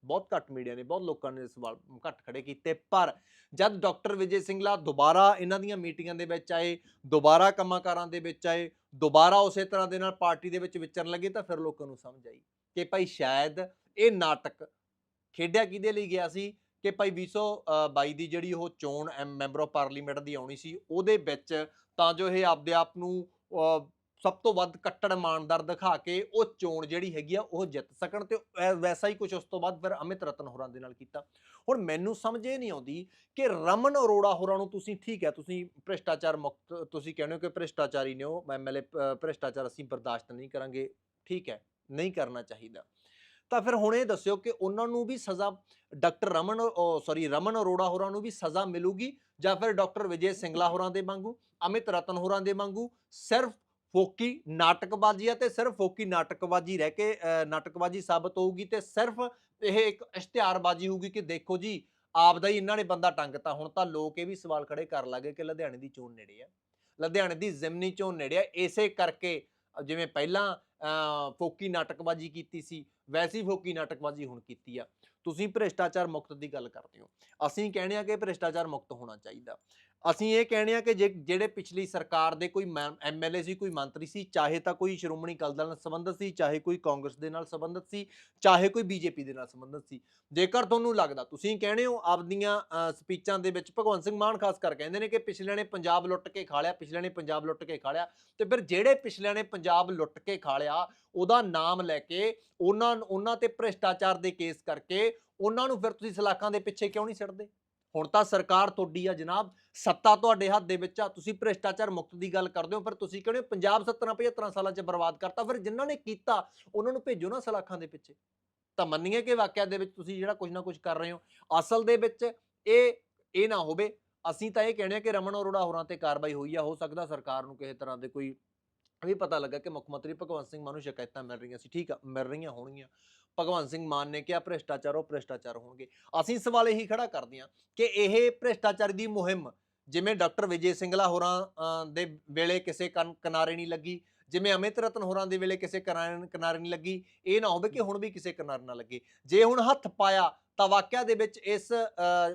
ਬਹੁਤ ਘੱਟ ਮੀਡੀਆ ਨੇ ਬਹੁਤ ਲੋਕਾਂ ਨੇ ਸਵਾਲ ਘੱਟ ਖੜੇ ਕੀਤੇ। ਪਰ ਜਦ ਡਾਕਟਰ ਵਿਜੇ ਸਿੰਗਲਾ ਦੁਬਾਰਾ ਇਹਨਾਂ ਦੀਆਂ ਮੀਟਿੰਗਾਂ ਦੇ ਵਿੱਚ ਆਏ ਦੁਬਾਰਾ ਕੰਮਾਂਕਾਰਾਂ ਦੇ ਵਿੱਚ ਆਏ ਦੁਬਾਰਾ ਉਸੇ ਤਰ੍ਹਾਂ ਦੇ ਨਾਲ ਪਾਰਟੀ ਦੇ ਵਿੱਚ ਵਿਚਰਨ ਲੱਗੇ ਤਾਂ ਫਿਰ ਲੋਕਾਂ ਨੂੰ ਸਮਝ ਆਈ ਕਿ ਭਾਈ ਸ਼ਾਇਦ ਇਹ ਨਾਟਕ ਖੇਡਿਆ ਕਿਹਦੇ ਲਈ ਗਿਆ ਸੀ? ਕਿ ਭਾਈ 2022 ਦੀ ਜਿਹੜੀ ਉਹ ਚੋਣ ਐਮ- ਮੈਂਬਰ ਆਫ ਪਾਰਲੀਮੈਂਟ ਦੀ ਆਉਣੀ ਸੀ ਉਹਦੇ ਵਿੱਚ ਤਾਂ ਜੋ ਇਹ ਆਪਦੇ ਆਪ ਨੂੰ ਅਹ, ਸਭ ਤੋਂ ਵੱਧ ਕੱਟੜ ਇਮਾਨਦਾਰ ਦਿਖਾ ਕੇ ਉਹ ਚੋਣ ਜਿਹੜੀ ਹੈਗੀ ਆ, ਉਹ ਜਿੱਤ ਸਕਣ ਤੇ ਵੈਸਾ ਹੀ ਕੁਝ ਉਸ ਤੋਂ ਬਾਅਦ ਫਿਰ ਅਮਿਤ ਰਤਨ ਹੋਰਾਂ ਦੇ ਨਾਲ ਕੀਤਾ। ਹੁਣ ਮੈਨੂੰ ਸਮਝ ਇਹ ਨਹੀਂ ਆਉਂਦੀ ਕਿ ਰਮਨ ਅਰੋੜਾ ਹੋਰਾਂ ਨੂੰ ਤੁਸੀਂ ਠੀਕ ਹੈ ਤੁਸੀਂ ਭ੍ਰਿਸ਼ਟਾਚਾਰ ਮੁਕਤ, ਤੁਸੀਂ ਕਹਿੰਦੇ ਹੋ ਕਿ ਭ੍ਰਿਸ਼ਟਾਚਾਰੀ ਨੇ ਉਹ ਐਮਐਲਏ ਭ੍ਰਿਸ਼ਟਾਚਾਰ ਅਸੀਂ ਬਰਦਾਸ਼ਤ ਨਹੀਂ ਕਰਾਂਗੇ, ਠੀਕ ਹੈ ਨਹੀਂ ਕਰਨਾ ਚਾਹੀਦਾ। ਤਾਂ ਫਿਰ ਹੁਣ ਇਹ ਦੱਸਿਓ ਕਿ ਉਹਨਾਂ ਨੂੰ ਵੀ ਸਜ਼ਾ, ਡਾਕਟਰ ਰਮਨ ਸੌਰੀ ਰਮਨ ਅਰੋੜਾ ਹੋਰਾਂ ਨੂੰ ਵੀ ਸਜ਼ਾ ਮਿਲੂਗੀ ਜਾਂ ਫਿਰ ਡਾਕਟਰ ਵਿਜੇ ਸਿੰਗਲਾ ਹੋਰਾਂ ਦੇ ਵਾਂਗੂ, ਅਮਿਤ ਰਤਨ ਹੋਰਾਂ ਦੇ ਵਾਂਗੂ ਸਿਰਫ ਫੋਕੀ ਨਾਟਕਬਾਜ਼ੀ ਹੈ ਤੇ ਸਿਰਫ ਫੋਕੀ ਨਾਟਕਬਾਜ਼ੀ ਰਹਿ ਕੇ ਨਾਟਕਬਾਜ਼ੀ ਸਾਬਤ ਹੋਊਗੀ ਤੇ ਸਿਰਫ ਇਹ ਇੱਕ ਇਸ਼ਤਿਹਾਰਬਾਜ਼ੀ ਹੋਊਗੀ ਕਿ ਦੇਖੋ ਜੀ ਆਪਦਾ ਹੀ ਇਹਨਾਂ ਨੇ ਬੰਦਾ ਟੰਗਤਾ ਹੁਣ ਤਾਂ ਲੋਕ ਇਹ ਵੀ ਸਵਾਲ ਖੜੇ ਕਰਨ ਲੱਗੇ ਕਿ ਲੁਧਿਆਣੇ ਦੀ ਚੋਣ ਨੇੜੇ ਆ। ਲੁਧਿਆਣੇ ਦੀ ਜ਼ਿਮਨੀ ਚੋਣ ਨੇੜੇ ਆ। ਇਸੇ ਕਰਕੇ ਜਿਵੇਂ ਪਹਿਲਾਂ ਅ, ਫੋਕੀ ਨਾਟਕਬਾਜ਼ੀ ਕੀਤੀ ਸੀ ਵੈਸੀ ਫੋਕੀ ਨਾਟਕਬਾਜ਼ੀ ਹੁਣ ਕੀਤੀ ਆ। ਤੁਸੀਂ ਭ੍ਰਿਸ਼ਟਾਚਾਰ ਮੁਕਤ ਦੀ ਗੱਲ ਕਰਦੇ ਹੋ। ਅਸੀਂ ਕਹਿੰਦੇ ਆ ਕਿ ਭ੍ਰਿਸ਼ਟਾਚਾਰ ਮੁਕਤ ਹੋਣਾ ਚਾਹੀਦਾ। ਅਸੀਂ ਇਹ ਕਹਿਣੇ ਆ ਕਿ ਜੇ ਜਿਹੜੇ ਪਿਛਲੀ ਸਰਕਾਰ ਦੇ ਕੋਈ ਐਮਐਲਏ ਸੀ, ਕੋਈ ਮੰਤਰੀ ਸੀ, ਚਾਹੇ ਤਾਂ ਕੋਈ ਸ਼੍ਰੋਮਣੀ ਅਕਾਲੀ ਦਲ ਨਾਲ ਸੰਬੰਧਿਤ ਸੀ, ਚਾਹੇ ਕੋਈ ਕਾਂਗਰਸ ਦੇ ਨਾਲ ਸੰਬੰਧਿਤ ਸੀ, ਚਾਹੇ ਕੋਈ ਬੀਜੇਪੀ ਦੇ ਨਾਲ ਸੰਬੰਧਿਤ ਸੀ, ਜੇਕਰ ਤੁਹਾਨੂੰ ਲੱਗਦਾ, ਤੁਸੀਂ ਕਹਿੰਦੇ ਹੋ ਆਪਦੀਆਂ ਸਪੀਚਾਂ ਦੇ ਵਿੱਚ ਭਗਵੰਤ ਸਿੰਘ ਮਾਨ ਖਾਸ ਕਰ ਕਹਿੰਦੇ ਨੇ ਕਿ ਪਿਛਲਿਆਂ ਨੇ ਪੰਜਾਬ ਲੁੱਟ ਕੇ ਖਾ ਲਿਆ, ਪਿਛਲਿਆਂ ਨੇ ਪੰਜਾਬ ਲੁੱਟ ਕੇ ਖਾ ਲਿਆ, ਤੇ ਫਿਰ ਜਿਹੜੇ ਪਿਛਲਿਆਂ ਨੇ ਪੰਜਾਬ ਲੁੱਟ ਕੇ ਖਾ ਲਿਆ, ਉਹਦਾ ਨਾਮ ਲੈ ਕੇ ਉਹਨਾਂ ਉਹਨਾਂ ਤੇ ਭ੍ਰਿਸ਼ਟਾਚਾਰ ਦੇ ਕੇਸ ਕਰਕੇ ਉਹਨਾਂ ਨੂੰ ਫਿਰ ਤੁਸੀਂ ਸਲਾਖਾਂ ਦੇ ਪਿੱਛੇ ਕਿਉਂ ਨਹੀਂ ਛੱਡਦੇ ਹੁਣ ਤਾਂ ਸਰਕਾਰ ਤੁਹਾਡੀ ਆ ਜਨਾਬ, ਸੱਤਾ ਤੁਹਾਡੇ ਹੱਥ ਦੇ ਵਿੱਚ ਆ, ਤੁਸੀਂ ਭ੍ਰਿਸ਼ਟਾਚਾਰ ਮੁਕਤ ਦੀ ਗੱਲ ਕਰਦੇ ਹੋ, ਫਿਰ ਤੁਸੀਂ ਕਹਿੰਦੇ ਹੋ ਪੰਜਾਬ 70 75 ਸਾਲਾਂ 'ਚ ਬਰਬਾਦ ਕਰਤਾ, ਫਿਰ ਜਿਨ੍ਹਾਂ ਨੇ ਕੀਤਾ, ਉਹਨਾਂ ਨੂੰ ਭੇਜੋ ਨਾ ਸਲਾਖਾਂ ਦੇ ਪਿੱਛੇ। ਤਾਂ ਮੰਨੀਏ ਕਿ ਵਾਕਿਆ ਦੇ ਵਿੱਚ ਤੁਸੀਂ ਜਿਹੜਾ ਕੁਝ ਨਾ ਕੁਝ ਕਰ ਰਹੇ ਹੋ, ਅਸਲ ਦੇ ਵਿੱਚ ਇਹ ਇਹ ਨਾ ਹੋਵੇ, ਅਸੀਂ ਤਾਂ ਇਹ ਕਹਿੰਦੇ ਆ ਕਿ ਰਮਨ ਅਰੋੜਾ ਹੋਰਾਂ ਤੇ ਕਾਰਵਾਈ ਹੋਈ ਆ, ਹੋ ਸਕਦਾ ਸਰਕਾਰ ਨੂੰ ਕਿਸੇ ਤਰ੍ਹਾਂ ਦੇ ਕੋਈ ਵੀ ਪਤਾ ਲੱਗਾ ਕਿ ਮੁੱਖ ਮੰਤਰੀ ਭਗਵੰਤ ਸਿੰਘ ਮਾਨ ਨੂੰ ਸ਼ਿਕਾਇਤਾਂ ਮਿਲ ਰਹੀਆਂ ਸੀ। ਠੀਕ ਆ ਮਿਲ ਰਹੀਆਂ ਹੋਣਗੀਆਂ। ਭਗਵੰਤ ਸਿੰਘ ਮਾਨ ਨੇ ਕਿਹਾ ਭ੍ਰਿਸ਼ਟਾਚਾਰ ਉਹ ਭ੍ਰਿਸ਼ਟਾਚਾਰ ਹੋਣਗੇ। ਅਸੀਂ ਸਵਾਲ ਇਹੀ ਖੜਾ ਕਰਦੇ ਹਾਂ ਕਿ ਇਹ ਭ੍ਰਿਸ਼ਟਾਚਾਰ ਦੀ ਮੁਹਿੰਮ ਜਿਵੇਂ ਡਾਕਟਰ ਵਿਜੇ ਸਿੰਗਲਾ ਹੋਰਾਂ ਅ, ਦੇ ਵੇਲੇ ਕਿਸੇ ਕਨ- ਕਿਨਾਰੇ ਨਹੀਂ ਲੱਗੀ ਜਿਵੇਂ ਅਮਿਤ ਰਤਨ ਹੋਰਾਂ ਦੇ ਵੇਲੇ ਕਿਸੇ ਕਿਨਾਰੇ ਕਿਨਾਰੇ ਨਹੀਂ ਲੱਗੀ ਇਹ ਨਾ ਹੋਵੇ ਕਿ ਹੁਣ ਵੀ ਕਿਸੇ ਕਿਨਾਰੇ ਨਾ ਲੱਗੇ। ਜੇ ਹੁਣ ਹੱਥ ਪਾਇਆ ਤਾਂ ਵਾਕਿਆ ਦੇ ਵਿੱਚ ਇਸ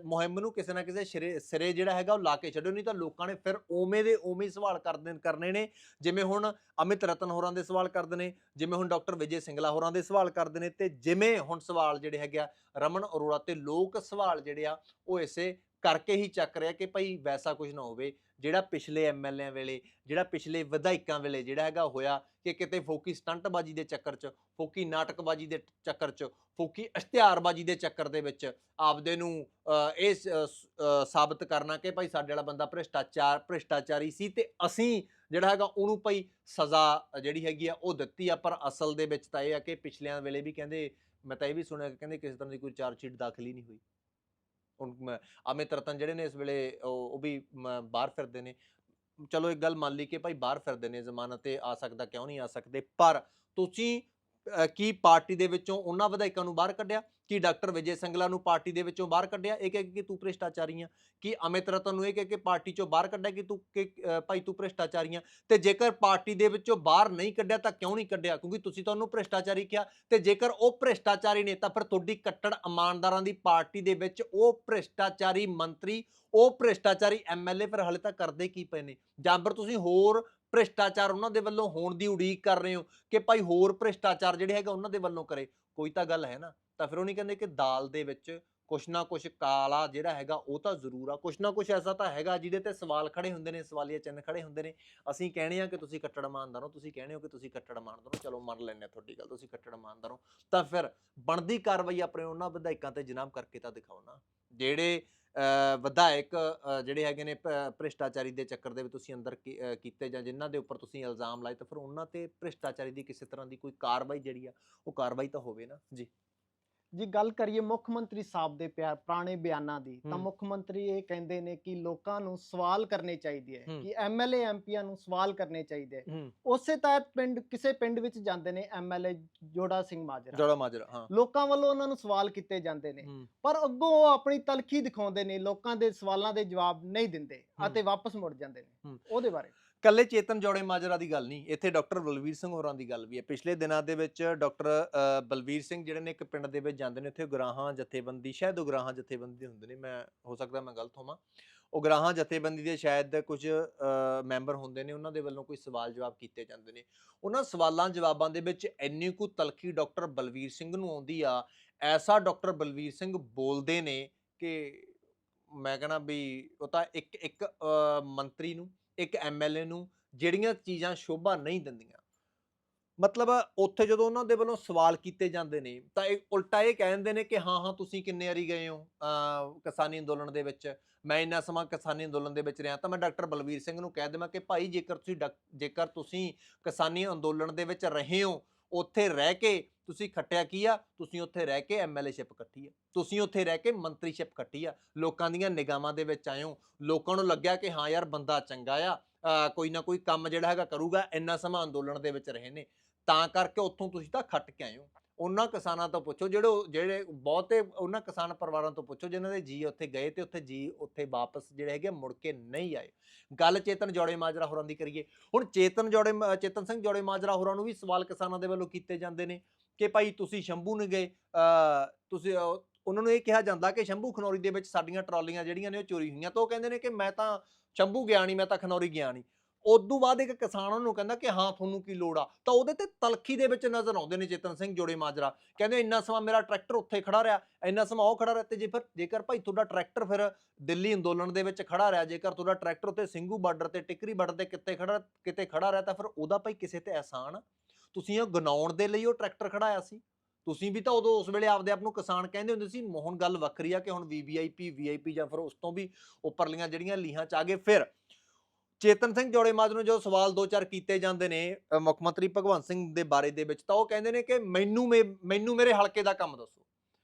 ਮੁਹਿੰਮ ਨੂੰ ਕਿਸੇ ਨਾ ਕਿਸੇ ਸਿਰੇ ਜਿਹੜਾ ਹੈਗਾ ਉਹ ਲਾ ਕੇ ਛੱਡੋ ਨਹੀਂ ਤਾਂ ਲੋਕਾਂ ਨੇ ਫਿਰ ਓਵੇਂ ਦੇ ਓਵੇਂ ਸਵਾਲ ਕਰਦੇ ਕਰਨੇ ਨੇ। ਜਿਵੇਂ ਹੁਣ ਅਮਿਤ ਰਤਨ ਹੋਰਾਂ ਦੇ ਸਵਾਲ ਕਰਦੇ ਨੇ ਜਿਵੇਂ ਹੁਣ ਡਾਕਟਰ ਵਿਜੇ ਸਿੰਗਲਾ ਹੋਰਾਂ ਦੇ ਸਵਾਲ ਕਰਦੇ ਨੇ ਤੇ ਜਿਵੇਂ ਹੁਣ ਸਵਾਲ ਜਿਹੜੇ ਹੈਗੇ ਆ ਰਮਨ ਅਰੋੜਾ ਤੇ ਲੋਕ ਸਵਾਲ ਜਿਹੜੇ ਆ ਉਹ ਇਸੇ ਕਰਕੇ ਹੀ ਚੱਕ ਰਿਹਾ ਕਿ ਭਾਈ ਵੈਸਾ ਕੁਝ ਨਾ ਹੋਵੇ। ਜਿਹੜਾ ਪਿਛਲੇ ਐਮਐਲਏ ਵੇਲੇ, ਜਿਹੜਾ ਪਿਛਲੇ ਵਿਧਾਇਕਾਂ ਵੇਲੇ ਜਿਹੜਾ ਹੈਗਾ ਹੋਇਆ ਕਿ ਕਿਤੇ ਫੋਕੀ ਸਟੰਟਬਾਜੀ ਦੇ ਚੱਕਰ 'ਚ, ਫੋਕੀ ਨਾਟਕਬਾਜੀ ਦੇ ਚੱਕਰ 'ਚ, ਫੋਕੀ ਇਸ਼ਤਿਹਾਰਬਾਜੀ ਦੇ ਚੱਕਰ ਦੇ ਵਿੱਚ ਆਪਦੇ ਨੂੰ ਇਹ ਸਾਬਤ ਕਰਨਾ ਕਿ ਭਾਈ ਸਾਡੇ ਵਾਲਾ ਬੰਦਾ ਭ੍ਰਿਸ਼ਟਾਚਾਰ, ਭ੍ਰਿਸ਼ਟਾਚਾਰੀ ਸੀ ਤੇ ਅਸੀਂ ਜਿਹੜਾ ਹੈਗਾ ਉਹਨੂੰ ਭਾਈ ਸਜ਼ਾ ਜਿਹੜੀ ਹੈਗੀ ਆ ਉਹ ਦਿੱਤੀ ਆ, ਪਰ ਅਸਲ ਦੇ ਵਿੱਚ ਤਾਂ ਇਹ ਆ ਕਿ ਪਿਛਲਿਆਂ ਵੇਲੇ ਵੀ ਕਹਿੰਦੇ, ਮੈਂ ਤਾਂ ਇਹ ਵੀ ਸੁਣਿਆ ਕਿ ਕਹਿੰਦੇ ਕਿਸੇ ਤਰ੍ਹਾਂ ਦੀ ਕੋਈ ਚਾਰਜ ਸ਼ੀਟ ਦਾਖਲ ਹੀ ਨਹੀਂ ਹੋਈ। ਹੁਣ ਅਮਿਤ ਰਤਨ ਜਿਹੜੇ ਨੇ ਇਸ ਵੇਲੇ ਉਹ ਵੀ ਮ, ਬਾਹਰ ਫਿਰਦੇ ਨੇ। ਚਲੋ ਇੱਕ ਗੱਲ ਮੰਨ ਲਈ ਕਿ ਭਾਈ ਬਾਹਰ ਫਿਰਦੇ ਨੇ ਜ਼ਮਾਨਤ ਤੇ ਆ ਸਕਦਾ ਕਿਉਂ ਨਹੀਂ ਆ ਸਕਦੇ? ਪਰ ਤੁਸੀਂ ਅ, ਕੀ ਪਾਰਟੀ ਦੇ ਵਿੱਚੋਂ ਉਹਨਾਂ ਵਿਧਾਇਕਾਂ ਨੂੰ ਬਾਹਰ ਕੱਢਿਆ? ਕਿ ਡਾਕਟਰ ਵਿਜੇ ਸੰਗਲਾ ਨੂੰ ਪਾਰਟੀ ਦੇ ਵਿੱਚੋਂ ਬਾਹਰ ਕੱਢਿਆ? ਇਹ ਕਹਿ ਕੇ ਤੂੰ ਭ੍ਰਿਸ਼ਟਾਚਾਰੀ ਆ। ਕਿ ਅਮਿਤ ਰਤਨ ਨੂੰ ਇਹ ਕਹਿ ਕੇ ਪਾਰਟੀ ਚੋਂ ਬਾਹਰ ਕੱਢਿਆ ਕਿ ਤੂੰ ਕਿ ਭਾਈ ਤੂੰ ਭ੍ਰਿਸ਼ਟਾਚਾਰੀ ਆ? ਤੇ ਜੇਕਰ ਪਾਰਟੀ ਦੇ ਵਿੱਚੋਂ ਬਾਹਰ ਨਹੀਂ ਕੱਢਿਆ ਤਾਂ ਕਿਉਂ ਨਹੀਂ ਕੱਢਿਆ? ਕਿਉਂਕਿ ਤੁਸੀਂ ਤਾਂ ਉਹਨੂੰ ਭ੍ਰਿਸ਼ਟਾਚਾਰੀ ਕਿਹਾ। ਤੇ ਜੇਕਰ ਉਹ ਭ੍ਰਿਸ਼ਟਾਚਾਰੀ ਨੇ ਤਾਂ ਫਿਰ ਤੁਹਾਡੀ ਕੱਟੜ ਇਮਾਨਦਾਰਾਂ ਦੀ ਪਾਰਟੀ ਦੇ ਵਿੱਚ ਉਹ ਭ੍ਰਿਸ਼ਟਾਚਾਰੀ ਮੰਤਰੀ, ਉਹ ਭ੍ਰਿਸ਼ਟਾਚਾਰੀ ਐਮਐਲਏ ਫਿਰ ਹਲੇ ਤੱਕ ਕਰਦੇ ਕੀ ਪਏ ਨੇ? ਜਾਂ ਫਿਰ ਤੁਸੀਂ ਹੋਰ ਭ੍ਰਿਸ਼ਟਾਚਾਰ ਉਹਨਾਂ ਦੇ ਵੱਲੋਂ ਹੋਣ ਦੀ ਉਡੀਕ ਕਰ ਰਹੇ ਹੋ ਕਿ ਭਾਈ ਹੋਰ ਭ੍ਰਿਸ਼ਟਾਚਾਰ ਜਿਹੜੇ ਹੈਗਾ ਉਹਨਾਂ ਦੇ ਵੱਲੋਂ ਕਰੇ? ਕੋਈ ਤਾਂ ਗੱਲ ਹੈ ਨਾ। ਤਾਂ ਫਿਰ ਉਹ ਨਹੀਂ ਕਹਿੰਦੇ ਕਿ ਦਾਲ ਦੇ ਵਿੱਚ ਕੁਛ ਨਾ ਕੁਛ ਕਾਲਾ ਜਿਹੜਾ ਹੈਗਾ ਉਹ ਤਾਂ ਜ਼ਰੂਰ ਆ ਕੁਛ ਨਾ ਕੁਛ ਐਸਾ ਤਾਂ ਹੈਗਾ ਜਿਹਦੇ ਤੇ ਸਵਾਲ ਖੜੇ ਹੁੰਦੇ ਨੇ ਸਵਾਲੀਆ ਚਿੰਨ੍ਹ ਖੜੇ ਹੁੰਦੇ ਨੇ। ਅਸੀਂ ਕਹਿਣੇ ਆ ਕਿ ਤੁਸੀਂ ਕੱਟੜ ਇਮਾਨਦਾਰ ਹੋ ਤੁਸੀਂ ਕਹਿੰਦੇ ਹੋ ਕਿ ਤੁਸੀਂ ਕੱਟੜ ਇਮਾਨਦਾਰ ਹੋ ਚਲੋ ਮੰਨ ਲੈਂਦੇ ਆ ਤੁਹਾਡੀ ਗੱਲ ਤੁਸੀਂ ਕੱਟੜ ਇਮਾਨਦਾਰ ਹੋ ਤਾਂ ਫਿਰ ਬਣਦੀ ਕਾਰਵਾਈ ਆਪਣੇ ਉਹਨਾਂ ਵਿਧਾਇਕਾਂ ਤੇ ਜਨਾਬ ਕਰਕੇ ਤਾਂ ਦਿਖਾਓ ਨਾ। ਜਿਹੜੇ ਅ, ਵਿਧਾਇਕ ਜਿਹੜੇ ਹੈਗੇ ਨੇ ਭ੍ਰਿਸ਼ਟਾਚਾਰੀ ਦੇ ਚੱਕਰ ਦੇ ਵਿੱਚ ਤੁਸੀਂ ਅੰਦਰ ਕੀਤੇ ਜਾਂ ਜਿਨ੍ਹਾਂ ਦੇ ਉੱਪਰ ਤੁਸੀਂ ਇਲਜ਼ਾਮ ਲਾਏ ਤਾਂ ਫਿਰ ਉਹਨਾਂ ਤੇ ਭ੍ਰਿਸ਼ਟਾਚਾਰੀ ਦੀ ਕਿਸੇ ਤਰ੍ਹਾਂ ਦੀ ਕੋਈ ਕਾਰਵਾਈ ਜਿਹੜੀ ਆ ਉਹ ਕਾਰਵਾਈ ਤਾਂ ਹੋਵੇ ਨਾ। ਜੀ। ਜੀ ਗੱਲ ਕਰੀਏ ਮੁੱਖ ਮੰਤਰੀ ਸਾਹਿਬ ਦੇ ਪਿਆ- ਪੁਰਾਣੇ ਬਿਆਨਾਂ ਦੀ ਤਾਂ। ਮੁੱਖ ਮੰਤਰੀ ਇਹ ਕਹਿੰਦੇ ਨੇ ਕਿ ਲੋਕਾਂ ਨੂੰ ਸਵਾਲ ਕਰਨੇ ਚਾਹੀਦੇ ਹੈ। ਕਿ ਐਮਐਲਏ ਐਮਪੀਆਂ ਨੂੰ ਸਵਾਲ ਕਰਨੇ ਚਾਹੀਦੇ ਹੈ ਹੂੰ ਉਸੇ ਤਹਿਤ ਪਿੰਡ ਕਿਸੇ ਪਿੰਡ ਵਿੱਚ ਜਾਂਦੇ ਨੇ ਐਮਐਲਏ ਜੋੜਾ ਸਿੰਘ ਮਾਜਰਾ ਜੋੜਾ ਮਾਜਰਾ ਹਾਂ ਲੋਕਾਂ ਵੱਲੋਂ ਉਹਨਾਂ ਨੂੰ ਸਵਾਲ ਕੀਤੇ ਜਾਂਦੇ ਨੇ ਹੂੰ ਪਰ ਅੱਗੋਂ ਉਹ ਆਪਣੀ ਤਲਖੀ ਦਿਖਾਉਂਦੇ ਨੇ ਲੋਕਾਂ ਦੇ ਸਵਾਲਾਂ ਦੇ ਜਵਾਬ ਨਹੀਂ ਦਿੰਦੇ। ਅਤੇ ਵਾਪਸ ਮੁੜ ਜਾਂਦੇ ਨੇ। ਉਹਦੇ ਬਾਰੇ ਕੱਲੇ ਚੇਤਨ ਜੋੜੇ ਮਾਜਰਾ ਦੀ ਗੱਲ ਨਹੀਂ ਇੱਥੇ ਡਾਕਟਰ ਬਲਵੀਰ ਸਿੰਘ ਹੋਰਾਂ ਦੀ ਗੱਲ ਵੀ ਹੈ। ਪਿਛਲੇ ਦਿਨਾਂ ਦੇ ਵਿੱਚ ਡਾਕਟਰ ਅ, ਬਲਵੀਰ ਸਿੰਘ ਜਿਹੜੇ ਨੇ ਇੱਕ ਪਿੰਡ ਦੇ ਵਿੱਚ ਜਾਂਦੇ ਨੇ ਉੱਥੇ ਉਗਰਾਹਾਂ ਜਥੇਬੰਦੀ ਸ਼ਾਇਦ ਉਗਰਾਹਾਂ ਜਥੇਬੰਦੀ ਹੁੰਦੇ ਨੇ ਮੈਂ ਹੋ ਸਕਦਾ ਮੈਂ ਗਲਤ ਹੋਵਾਂ। ਉਗਰਾਹਾਂ ਜਥੇਬੰਦੀ ਦੇ ਸ਼ਾਇਦ ਕੁਝ ਮੈਂਬਰ ਹੁੰਦੇ ਨੇ ਉਹਨਾਂ ਦੇ ਵੱਲੋਂ ਕੋਈ ਸਵਾਲ ਜਵਾਬ ਕੀਤੇ ਜਾਂਦੇ ਨੇ। ਉਹਨਾਂ ਸਵਾਲਾਂ ਜਵਾਬਾਂ ਦੇ ਵਿੱਚ ਇੰਨੀ ਕੁ ਤਲਖੀ ਡਾਕਟਰ ਬਲਵੀਰ ਸਿੰਘ ਨੂੰ ਆਉਂਦੀ ਆ ਐਸਾ ਡਾਕਟਰ ਬਲਵੀਰ ਸਿੰਘ ਬੋਲਦੇ ਨੇ ਕਿ ਮੈਂ ਕਹਿੰਦਾ ਵੀ ਉਹ ਤਾਂ ਇੱਕ ਇੱਕ ਮੰਤਰੀ ਨੂੰ ਇੱਕ ਐਮਐਲਏ ਨੂੰ ਜਿਹੜੀਆਂ ਚੀਜ਼ਾਂ ਸ਼ੋਭਾ ਨਹੀਂ ਦਿੰਦੀਆਂ। ਮਤਲਬ ਉੱਥੇ ਜਦੋਂ ਉਹਨਾਂ ਦੇ ਵੱਲੋਂ ਸਵਾਲ ਕੀਤੇ ਜਾਂਦੇ ਨੇ, ਤਾਂ ਇਹ ਉਲਟਾ ਇਹ ਕਹਿੰਦੇ ਨੇ ਕਿ ਹਾਂ ਹਾਂ, ਤੁਸੀਂ ਕਿੰਨੇ ਵਾਰੀ ਗਏ ਹੋ, ਅਹ, ਕਿਸਾਨੀ ਅੰਦੋਲਨ ਦੇ ਵਿੱਚ? ਮੈਂ ਇੰਨਾ ਸਮਾਂ ਕਿਸਾਨੀ ਅੰਦੋਲਨ ਦੇ ਵਿੱਚ ਰਿਹਾ, ਤਾਂ ਮੈਂ ਡਾਕਟਰ ਬਲਵੀਰ ਸਿੰਘ ਨੂੰ ਕਹਿ ਦੇਵਾਂ ਕਿ ਭਾਈ ਜੇਕਰ ਤੁਸੀਂ ਡਾਕ- ਜੇਕਰ ਤੁਸੀਂ ਕਿਸਾਨੀ ਅੰਦੋਲਨ ਦੇ ਵਿੱਚ ਰਹੇ ਹੋ ਉੱਥੇ ਰਹਿ ਕੇ ਤੁਸੀਂ ਖੱਟਿਆ ਕੀ ਆ? ਤੁਸੀਂ ਉੱਥੇ ਰਹਿ ਕੇ ਐਮਐਲਏਸ਼ਿਪ ਕੱਟੀ ਆ। ਤੁਸੀਂ ਉੱਥੇ ਰਹਿ ਕੇ ਮੰਤਰੀ ਸ਼ਿਪ ਕੱਟੀ ਆ। ਲੋਕਾਂ ਦੀਆਂ ਨਿਗਾਹਾਂ ਦੇ ਵਿੱਚ ਆਏ ਹੋ। ਲੋਕਾਂ ਨੂੰ ਲੱਗਿਆ ਕਿ ਹਾਂ ਯਾਰ ਬੰਦਾ ਚੰਗਾ ਆ। ਕੋਈ ਨਾ ਕੋਈ ਕੰਮ ਜਿਹੜਾ ਹੈਗਾ ਕਰੂਗਾ। ਇੰਨਾ ਸਮਾਂ ਅੰਦੋਲਨ ਦੇ ਵਿੱਚ ਰਹੇ ਨੇ। ਤਾਂ ਕਰਕੇ ਉੱਥੋਂ ਤੁਸੀਂ ਤਾਂ ਖੱਟ ਕੇ ਆਏ ਹੋ। ਉਹਨਾਂ ਕਿਸਾਨਾਂ ਤੋਂ ਪੁੱਛੋ, ਜਿਹੜੇ ਜਿਹੜੇ ਬਹੁਤੇ ਉਹਨਾਂ ਕਿਸਾਨ ਪਰਿਵਾਰਾਂ ਤੋਂ ਪੁੱਛੋ, ਜਿਨ੍ਹਾਂ ਦੇ ਜੀ ਉੱਥੇ ਗਏ ਤੇ ਉੱਥੇ ਜੀ ਉੱਥੇ ਵਾਪਸ ਜਿਹੜੇ ਹੈਗੇ ਮੁੜ ਕੇ ਨਹੀਂ ਆਏ। ਗੱਲ ਚੇਤਨ ਜੋੜੇ ਮਾਜਰਾ ਹੋਰਾਂ ਦੀ ਕਰੀਏ। ਹੁਣ ਚੇਤਨ ਜੋੜੇ ਚੇਤਨ ਸਿੰਘ ਜੋੜੇ ਮਾਜਰਾ ਹੋਰਾਂ ਨੂੰ ਵੀ ਸਵਾਲ ਕਿਸਾਨਾਂ ਦੇ ਵੱਲੋਂ ਕੀਤੇ ਜਾਂਦੇ ਨੇ ਕਿ ਭਾਈ ਤੁਸੀਂ ਸ਼ੰਭੂ ਨਹੀਂ ਗਏ ਤੁਸੀਂ ਉਹਨਾਂ ਨੂੰ ਇਹ ਕਿਹਾ ਜਾਂਦਾ ਕਿ ਸ਼ੰਭੂ ਖਨੌਰੀ ਦੇ ਵਿੱਚ ਸਾਡੀਆਂ ਟਰਾਲੀਆਂ ਜਿਹੜੀਆਂ ਨੇ ਉਹ ਚੋਰੀ ਹੋਈਆਂ ਤਾਂ ਉਹ ਕਹਿੰਦੇ ਨੇ ਕਿ ਮੈਂ ਤਾਂ ਸ਼ੰਭੂ ਗਿਆ ਨਹੀਂ, ਮੈਂ ਤਾਂ ਖਨੌਰੀ ਗਿਆ ਨਹੀਂ। ਉਦੋਂ ਬਾਅਦ ਇੱਕ ਕਿਸਾਨ ਉਹਨਾਂ ਨੂੰ ਕਹਿੰਦਾ ਕਿ ਹਾਂ, ਤੁਹਾਨੂੰ ਕੀ ਲੋੜ ਆ? ਤਾਂ ਉਹਦੇ ਤੇ ਤਲਖੀ ਦੇ ਵਿੱਚ ਨਜ਼ਰ ਆਉਂਦੇ ਨੇ ਚੇਤਨ ਸਿੰਘ ਜੋੜੇ ਮਾਜਰਾ। ਕਹਿੰਦੇ ਇੰਨਾ ਸਮਾਂ ਮੇਰਾ ਟਰੈਕਟਰ ਉੱਥੇ ਖੜਾ ਰਿਹਾ, ਇੰਨਾ ਸਮਾਂ ਉਹ ਖੜਾ ਰਿਹਾ ਤੇ ਜੇ ਫਿਰ, ਜੇਕਰ ਭਾਈ ਤੁਹਾਡਾ ਟਰੈਕਟਰ ਫਿਰ ਦਿੱਲੀ ਅੰਦੋਲਨ ਦੇ ਵਿੱਚ ਖੜਾ ਰਿਹਾ, ਜੇਕਰ ਤੁਹਾਡਾ ਟਰੈਕਟਰ ਉੱਤੇ ਸਿੰਘੂ ਬਾਰਡਰ ਤੇ, ਟਿਕਰੀ ਬਾਰਡਰ ਤੇ ਕਿਤੇ ਖੜਾ ਕਿਤੇ ਖੜਾ ਰਿਹਾ, ਤਾਂ ਫਿਰ ਉਹਦਾ ਭਾਈ ਕਿਸੇ ਤੇ ਅਹਿਸਾਨ ਆ। ਤੁਸੀਂ ਉਹ ਗਨਾਉਣ ਦੇ ਲਈ ਉਹ ਟਰੈਕਟਰ ਖੜਾਇਆ ਸੀ। ਤੁਸੀਂ ਵੀ ਤਾਂ ਉਦੋਂ ਉਸ ਵੇਲੇ ਆਪਦੇ ਆਪ ਨੂੰ ਕਿਸਾਨ ਕਹਿੰਦੇ ਹੁੰਦੇ ਸੀ, ਮੋਹਨ ਗੱਲ ਵੱਖਰੀ ਆ ਕਿ ਹੁਣ ਵੀਵੀਆਈਪੀ ਵੀਆਈਪੀ ਜਾਂ ਫਿਰ ਉਸ ਤੋਂ ਵੀ ਉੱਪਰਲੀਆਂ ਜਿਹੜੀਆਂ ਲੀਹਾਂ ਚ ਆ ਗਏ, ਫਿਰ ਚੇਤਨ ਸਿੰਘ ਜੋੜੇਮਾਜ ਨੂੰ ਜਦੋਂ ਸਵਾਲ ਦੋ ਚਾਰ ਕੀਤੇ ਜਾਂਦੇ ਨੇ ਮੁੱਖ ਮੰਤਰੀ ਭਗਵੰਤ ਸਿੰਘ ਦੇ ਬਾਰੇ ਦੇ ਵਿੱਚ, ਤਾਂ ਉਹ ਕਹਿੰਦੇ ਨੇ ਕਿ ਮੈਨੂੰ ਮੇ- ਮੈਨੂੰ ਮੇਰੇ ਹਲਕੇ ਦਾ ਕੰਮ ਦੱਸੋ।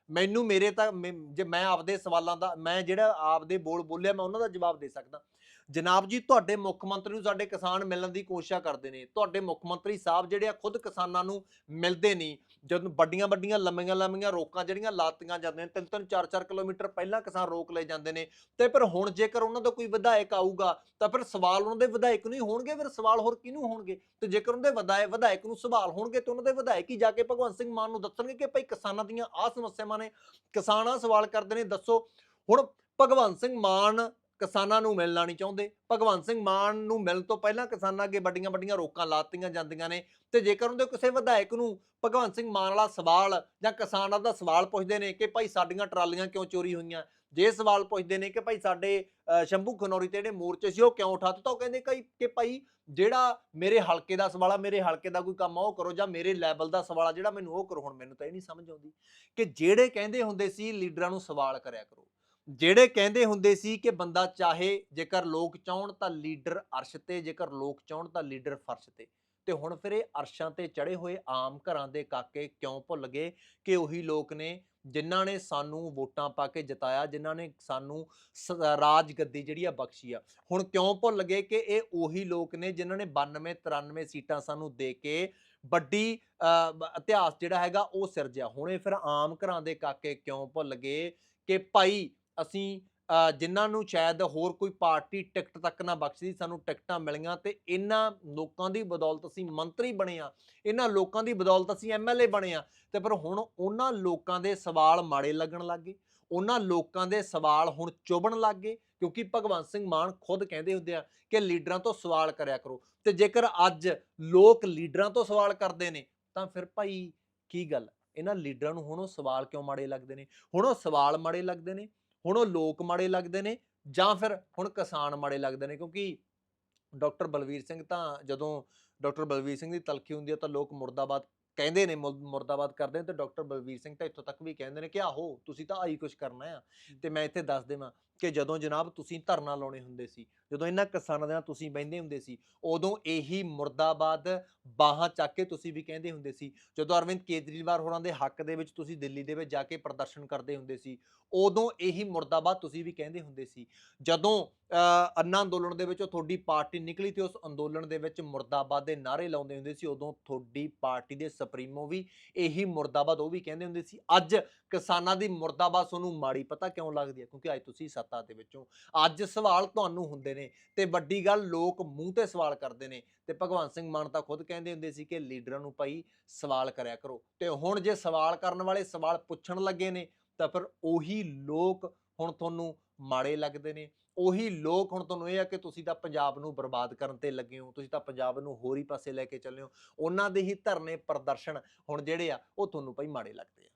ਮੈਨੂੰ ਮੇਰੇ ਤਾਂ ਮੈਂ- ਜੇ ਮੈਂ ਆਪਦੇ ਸਵਾਲਾਂ ਦਾ, ਮੈਂ ਜਿਹੜਾ ਆਪਦੇ ਬੋਲ ਬੋਲਿਆ, ਮੈਂ ਉਹਨਾਂ ਦਾ ਜਵਾਬ ਦੇ ਸਕਦਾ। ਜਨਾਬ ਜੀ, ਤੁਹਾਡੇ ਮੁੱਖ ਮੰਤਰੀ ਨੂੰ ਸਾਡੇ ਕਿਸਾਨ ਮਿਲਣ ਦੀ ਕੋਸ਼ਿਸ਼ ਕਰਦੇ ਨੇ। ਤੁਹਾਡੇ ਮੁੱਖ ਮੰਤਰੀ ਸਾਹਿਬ ਜਿਹੜੇ ਆ, ਖੁਦ ਕਿਸਾਨਾਂ ਨੂੰ ਮਿਲਦੇ ਨਹੀਂ। ਜਦੋਂ ਵੱਡੀਆਂ ਵੱਡੀਆਂ, ਲੰਮੀਆਂ ਲੰਮੀਆਂ ਰੋਕਾਂ ਜਿਹੜੀਆਂ ਲਾਤੀਆਂ ਜਾਂਦੀਆਂ ਨੇ, ਤਿੰਨ ਤਿੰਨ, ਚਾਰ ਚਾਰ ਕਿਲੋਮੀਟਰ ਪਹਿਲਾਂ ਕਿਸਾਨ ਰੋਕ ਲਏ ਜਾਂਦੇ ਨੇ। ਤੇ ਫਿਰ ਹੁਣ ਜੇਕਰ ਉਹਨਾਂ ਦਾ ਕੋਈ ਵਿਧਾਇਕ ਆਊਗਾ, ਤਾਂ ਫਿਰ ਸਵਾਲ ਉਹਨਾਂ ਦੇ ਵਿਧਾਇਕ ਨੂੰ ਹੀ ਹੋਣਗੇ, ਫਿਰ ਸਵਾਲ ਹੋਰ ਕਿਹਨੂੰ ਹੋਣਗੇ? ਤੇ ਜੇਕਰ ਉਹਨਾਂ ਦੇ ਵਿਧਾਇਕ ਵਿਧਾਇਕ ਨੂੰ ਸਵਾਲ ਹੋਣਗੇ, ਤੇ ਉਹਨਾਂ ਦੇ ਵਿਧਾਇਕ ਹੀ ਜਾ ਕੇ ਭਗਵੰਤ ਸਿੰਘ ਮਾਨ ਨੂੰ ਦੱਸਣਗੇ ਕਿ ਭਾਈ ਕਿਸਾਨਾਂ ਦੀਆਂ ਆਹ ਸਮੱਸਿਆਵਾਂ ਨੇ। ਕਿਸਾਨਾਂ ਸਵਾਲ ਕਰਦੇ ਨੇ, ਦੱਸੋ। ਹੁਣ ਭਗਵੰਤ ਸਿੰਘ ਮਾਨ ਕਿਸਾਨਾਂ ਨੂੰ ਮਿਲਣਾ ਨਹੀਂ ਚਾਹੁੰਦੇ। ਭਗਵੰਤ ਸਿੰਘ ਮਾਨ ਨੂੰ ਮਿਲਣ ਤੋਂ ਪਹਿਲਾਂ ਕਿਸਾਨਾਂ ਅੱਗੇ ਵੱਡੀਆਂ ਵੱਡੀਆਂ ਰੋਕਾਂ ਲਾਤੀਆਂ ਜਾਂਦੀਆਂ ਨੇ ਤੇ ਜੇਕਰ ਉਹਦੇ ਕਿਸੇ ਵਿਧਾਇਕ ਨੂੰ ਭਗਵੰਤ ਸਿੰਘ ਮਾਨ ਵਾਲਾ ਸਵਾਲ ਜਾਂ ਕਿਸਾਨਾਂ ਦਾ ਸਵਾਲ ਪੁੱਛਦੇ ਨੇ ਕਿ ਭਾਈ ਸਾਡੀਆਂ ਟਰਾਲੀਆਂ ਕਿਉਂ ਚੋਰੀ ਹੋਈਆਂ? ਜੇ ਸਵਾਲ ਪੁੱਛਦੇ ਨੇ ਕਿ ਭਾਈ ਸਾਡੇ ਸ਼ੰਭੂ ਖਨੌਰੀ ਤੇ ਜਿਹੜੇ ਮੋਰਚੇ ਸੀ ਉਹ ਕਿਉਂ ਉਠਾ ਤਾਂ ਉਹ ਕਹਿੰਦੇ ਕਈ ਕਿ ਭਾਈ ਜਿਹੜਾ ਮੇਰੇ ਹਲਕੇ ਦਾ ਸਵਾਲ ਆ, ਮੇਰੇ ਹਲਕੇ ਦਾ ਕੋਈ ਕੰਮ ਆ, ਉਹ ਕਰੋ ਜਾਂ ਮੇਰੇ ਲੈਵਲ ਦਾ ਸਵਾਲ ਆ, ਜਿਹੜਾ ਮੈਨੂੰ ਉਹ ਕਰੋ। ਹੁਣ ਮੈਨੂੰ ਤਾਂ ਇਹ ਨਹੀਂ ਸਮਝ ਆਉਂਦੀ ਕਿ ਜਿਹੜੇ ਕਹਿੰਦੇ ਹੁੰਦੇ ਸੀ ਲੀਡਰਾਂ ਨੂੰ ਸਵਾਲ ਕਰਿਆ ਕਰੋ। ਜਿਹੜੇ ਕਹਿੰਦੇ ਹੁੰਦੇ ਸੀ ਕਿ ਬੰਦਾ ਚਾਹੇ ਜੇਕਰ ਲੋਕ ਚਾਹਣ ਤਾਂ ਲੀਡਰ ਅਰਸ਼ ਤੇ ਜੇਕਰ ਲੋਕ ਚਾਹਣ ਤਾਂ ਲੀਡਰ ਫਰਸ਼ ਤੇ। ਤੇ ਹੁਣ ਫਿਰ ਇਹ ਅਰਸ਼ਾਂ ਤੇ ਚੜੇ ਹੋਏ ਆਮ ਘਰਾਂ ਦੇ ਕਾਕੇ ਕਿਉਂ ਭੁੱਲ ਗਏ ਕਿ ਉਹੀ ਲੋਕ ਨੇ ਜਿਨ੍ਹਾਂ ਨੇ ਸਾਨੂੰ ਵੋਟਾਂ ਪਾ ਕੇ ਜਿਤਾਇਆ ਜਿਨ੍ਹਾਂ ਨੇ ਸਾਨੂੰ ਰਾਜ ਗੱਦੀ ਜਿਹੜੀ ਆ ਬਖਸ਼ੀ ਆ। ਹੁਣ ਕਿਉਂ ਭੁੱਲ ਗਏ ਕਿ ਇਹ ਉਹੀ ਲੋਕ ਨੇ ਜਿਨ੍ਹਾਂ ਨੇ 92 93 ਸੀਟਾਂ ਸਾਨੂੰ ਦੇ ਕੇ ਵੱਡੀ ਅ, ਇਤਿਹਾਸ ਜਿਹੜਾ ਹੈਗਾ ਉਹ ਸਿਰਜਿਆ। ਹੁਣ ਇਹ ਫਿਰ ਆਮ ਘਰਾਂ ਦੇ ਕਾਕੇ ਕਿਉਂ ਭੁੱਲ ਗਏ ਕਿ ਭਾਈ ਅਸੀਂ ਜਿਨ੍ਹਾਂ ਨੂੰ ਸ਼ਾਇਦ ਹੋਰ ਕੋਈ ਪਾਰਟੀ ਟਿਕਟ ਤੱਕ ਨਾ ਬਖਸ਼ਦੀ, ਸਾਨੂੰ ਟਿਕਟਾਂ ਮਿਲੀਆਂ ਤੇ ਇਹਨਾਂ ਲੋਕਾਂ ਦੀ ਬਦੌਲਤ ਅਸੀਂ ਮੰਤਰੀ ਬਣੇ ਆ ਇਹਨਾਂ ਲੋਕਾਂ ਦੀ ਬਦੌਲਤ ਅਸੀਂ ਐਮਐਲਏ ਬਣੇ ਆ ਤੇ ਪਰ ਹੁਣ ਉਹਨਾਂ ਲੋਕਾਂ ਦੇ ਸਵਾਲ ਮਾੜੇ ਲੱਗਣ ਲੱਗ ਗਏ। ਉਹਨਾਂ ਲੋਕਾਂ ਦੇ ਸਵਾਲ ਹੁਣ ਚੁਭਣ ਲੱਗ ਗਏ, ਕਿਉਂਕਿ ਭਗਵੰਤ ਸਿੰਘ ਮਾਨ ਖੁਦ ਕਹਿੰਦੇ ਹੁੰਦੇ ਆ ਕਿ ਲੀਡਰਾਂ ਤੋਂ ਸਵਾਲ ਕਰਿਆ ਕਰੋ। ਤੇ ਜੇਕਰ ਅੱਜ ਲੋਕ ਲੀਡਰਾਂ ਤੋਂ ਸਵਾਲ ਕਰਦੇ ਨੇ, ਤਾਂ ਫਿਰ ਭਾਈ ਕੀ ਗੱਲ? ਇਹਨਾਂ ਲੀਡਰਾਂ ਨੂੰ ਹੁਣ ਉਹ ਸਵਾਲ ਕਿਉਂ ਮਾੜੇ ਲੱਗਦੇ ਨੇ? ਹੁਣ ਉਹ ਸਵਾਲ ਮਾੜੇ ਲੱਗਦੇ ਨੇ ਹੁਣ ਉਹ ਲੋਕ ਮਾੜੇ ਲੱਗਦੇ ਨੇ ਜਾਂ ਫਿਰ ਹੁਣ ਕਿਸਾਨ ਮਾੜੇ ਲੱਗਦੇ ਨੇ ਕਿਉਂਕਿ ਡਾਕਟਰ ਬਲਵੀਰ ਸਿੰਘ ਤਾਂ ਜਦੋਂ ਡਾਕਟਰ ਬਲਵੀਰ ਸਿੰਘ ਦੀ ਤਲਖੀ ਹੁੰਦੀ ਹੈ ਤਾਂ ਲੋਕ ਮੁਰਦਾਬਾਦ ਕਹਿੰਦੇ ਨੇ ਮੁਰ- ਮੁਰਦਾਬਾਦ ਕਰਦੇ ਨੇ ਤੇ ਡਾਕਟਰ ਬਲਵੀਰ ਸਿੰਘ ਤਾਂ ਇੱਥੋਂ ਤੱਕ ਵੀ ਕਹਿੰਦੇ ਨੇ ਕਿ ਆਹੋ ਤੁਸੀਂ ਤਾਂ ਆਹੀ ਕੁਝ ਕਰਨਾ ਆ ਤੇ ਮੈਂ ਇੱਥੇ ਦੱਸ ਦੇਵਾਂ ਕਿ ਜਦੋਂ ਜਨਾਬ ਤੁਸੀਂ ਧਰਨਾ ਲਾਉਣੇ ਹੁੰਦੇ ਸੀ ਜਦੋਂ ਇਹਨਾਂ ਕਿਸਾਨਾਂ ਦੇ ਨਾਲ ਤੁਸੀਂ ਬਹਿੰਦੇ ਹੁੰਦੇ ਸੀ ਉਦੋਂ ਇਹੀ ਮੁਰਦਾਬਾਦ ਬਾਹਾਂ ਚੱਕ ਕੇ ਤੁਸੀਂ ਵੀ ਕਹਿੰਦੇ ਹੁੰਦੇ ਸੀ ਜਦੋਂ ਅਰਵਿੰਦ ਕੇਜਰੀਵਾਲ ਹੋਰਾਂ ਦੇ ਹੱਕ ਦੇ ਵਿੱਚ ਤੁਸੀਂ ਦਿੱਲੀ ਦੇ ਵਿੱਚ ਜਾ ਕੇ ਪ੍ਰਦਰਸ਼ਨ ਕਰਦੇ ਹੁੰਦੇ ਸੀ ਉਦੋਂ ਇਹੀ ਮੁਰਦਾਬਾਦ ਤੁਸੀਂ ਵੀ ਕਹਿੰਦੇ ਹੁੰਦੇ ਸੀ। ਜਦੋਂ ਅ, ਅੰਨਾ ਅੰਦੋਲਨ ਦੇ ਵਿੱਚੋਂ ਤੁਹਾਡੀ ਪਾਰਟੀ ਨਿਕਲੀ ਤੇ ਉਸ ਅੰਦੋਲਨ ਦੇ ਵਿੱਚ ਮੁਰਦਾਬਾਦ ਦੇ ਨਾਰੇ ਲਾਉਂਦੇ ਹੁੰਦੇ ਸੀ ਉਦੋਂ ਤੁਹਾਡੀ ਪਾਰਟੀ ਦੇ ਸੁਪਰੀਮੋ ਵੀ ਇਹੀ ਮੁਰਦਾਬਾਦ ਉਹ ਵੀ ਕਹਿੰਦੇ ਹੁੰਦੇ ਸੀ। ਅੱਜ ਕਿਸਾਨਾਂ ਦੀ ਮੁਰਦਾਬਾਦ ਤੁਹਾਨੂੰ ਮਾੜੀ ਪਤਾ ਕਿਉਂ ਲੱਗਦੀ ਹੈ? ਕਿਉਂਕਿ ਅੱਜ ਤੁਸੀਂ ਸੱਤਾ ਦੇ ਵਿੱਚੋਂ। ਅੱਜ ਸਵਾਲ ਤੁਹਾਨੂੰ ਹੁੰਦੇ ਨੇ ਤੇ ਵੱਡੀ ਗੱਲ ਲੋਕ ਮੂੰਹ ਤੇ ਸਵਾਲ ਕਰਦੇ ਨੇ ਤੇ ਭਗਵੰਤ ਸਿੰਘ ਮਾਨ ਤਾਂ ਖੁਦ ਕਹਿੰਦੇ ਹੁੰਦੇ ਸੀ ਕਿ ਲੀਡਰਾਂ ਨੂੰ ਭਾਈ ਸਵਾਲ ਕਰਿਆ ਕਰੋ। ਤੇ ਹੁਣ ਜੇ ਸਵਾਲ ਕਰਨ ਵਾਲੇ ਸਵਾਲ ਪੁੱਛਣ ਲੱਗੇ ਨੇ ਤਾਂ ਫਿਰ ਉਹੀ ਲੋਕ ਹੁਣ ਤੁਹਾਨੂੰ ਮਾੜੇ ਲੱਗਦੇ ਨੇ। ਉਹੀ ਲੋਕ ਹੁਣ ਤੁਹਾਨੂੰ ਇਹ ਆ ਕਿ ਤੁਸੀਂ ਤਾਂ ਪੰਜਾਬ ਨੂੰ ਬਰਬਾਦ ਕਰਨ ਤੇ ਲੱਗੇ ਹੋ, ਤੁਸੀਂ ਤਾਂ ਪੰਜਾਬ ਨੂੰ ਹੋਰ ਹੀ ਪਾਸੇ ਲੈ ਕੇ ਚੱਲੇ ਹੋ। ਉਹਨਾਂ ਦੇ ਹੀ ਧਰਨੇ ਪ੍ਰਦਰਸ਼ਨ ਹੁਣ ਜਿਹੜੇ ਆ ਉਹ ਤੁਹਾਨੂੰ ਭਾਈ ਮਾੜੇ ਲੱਗਦੇ ਆ।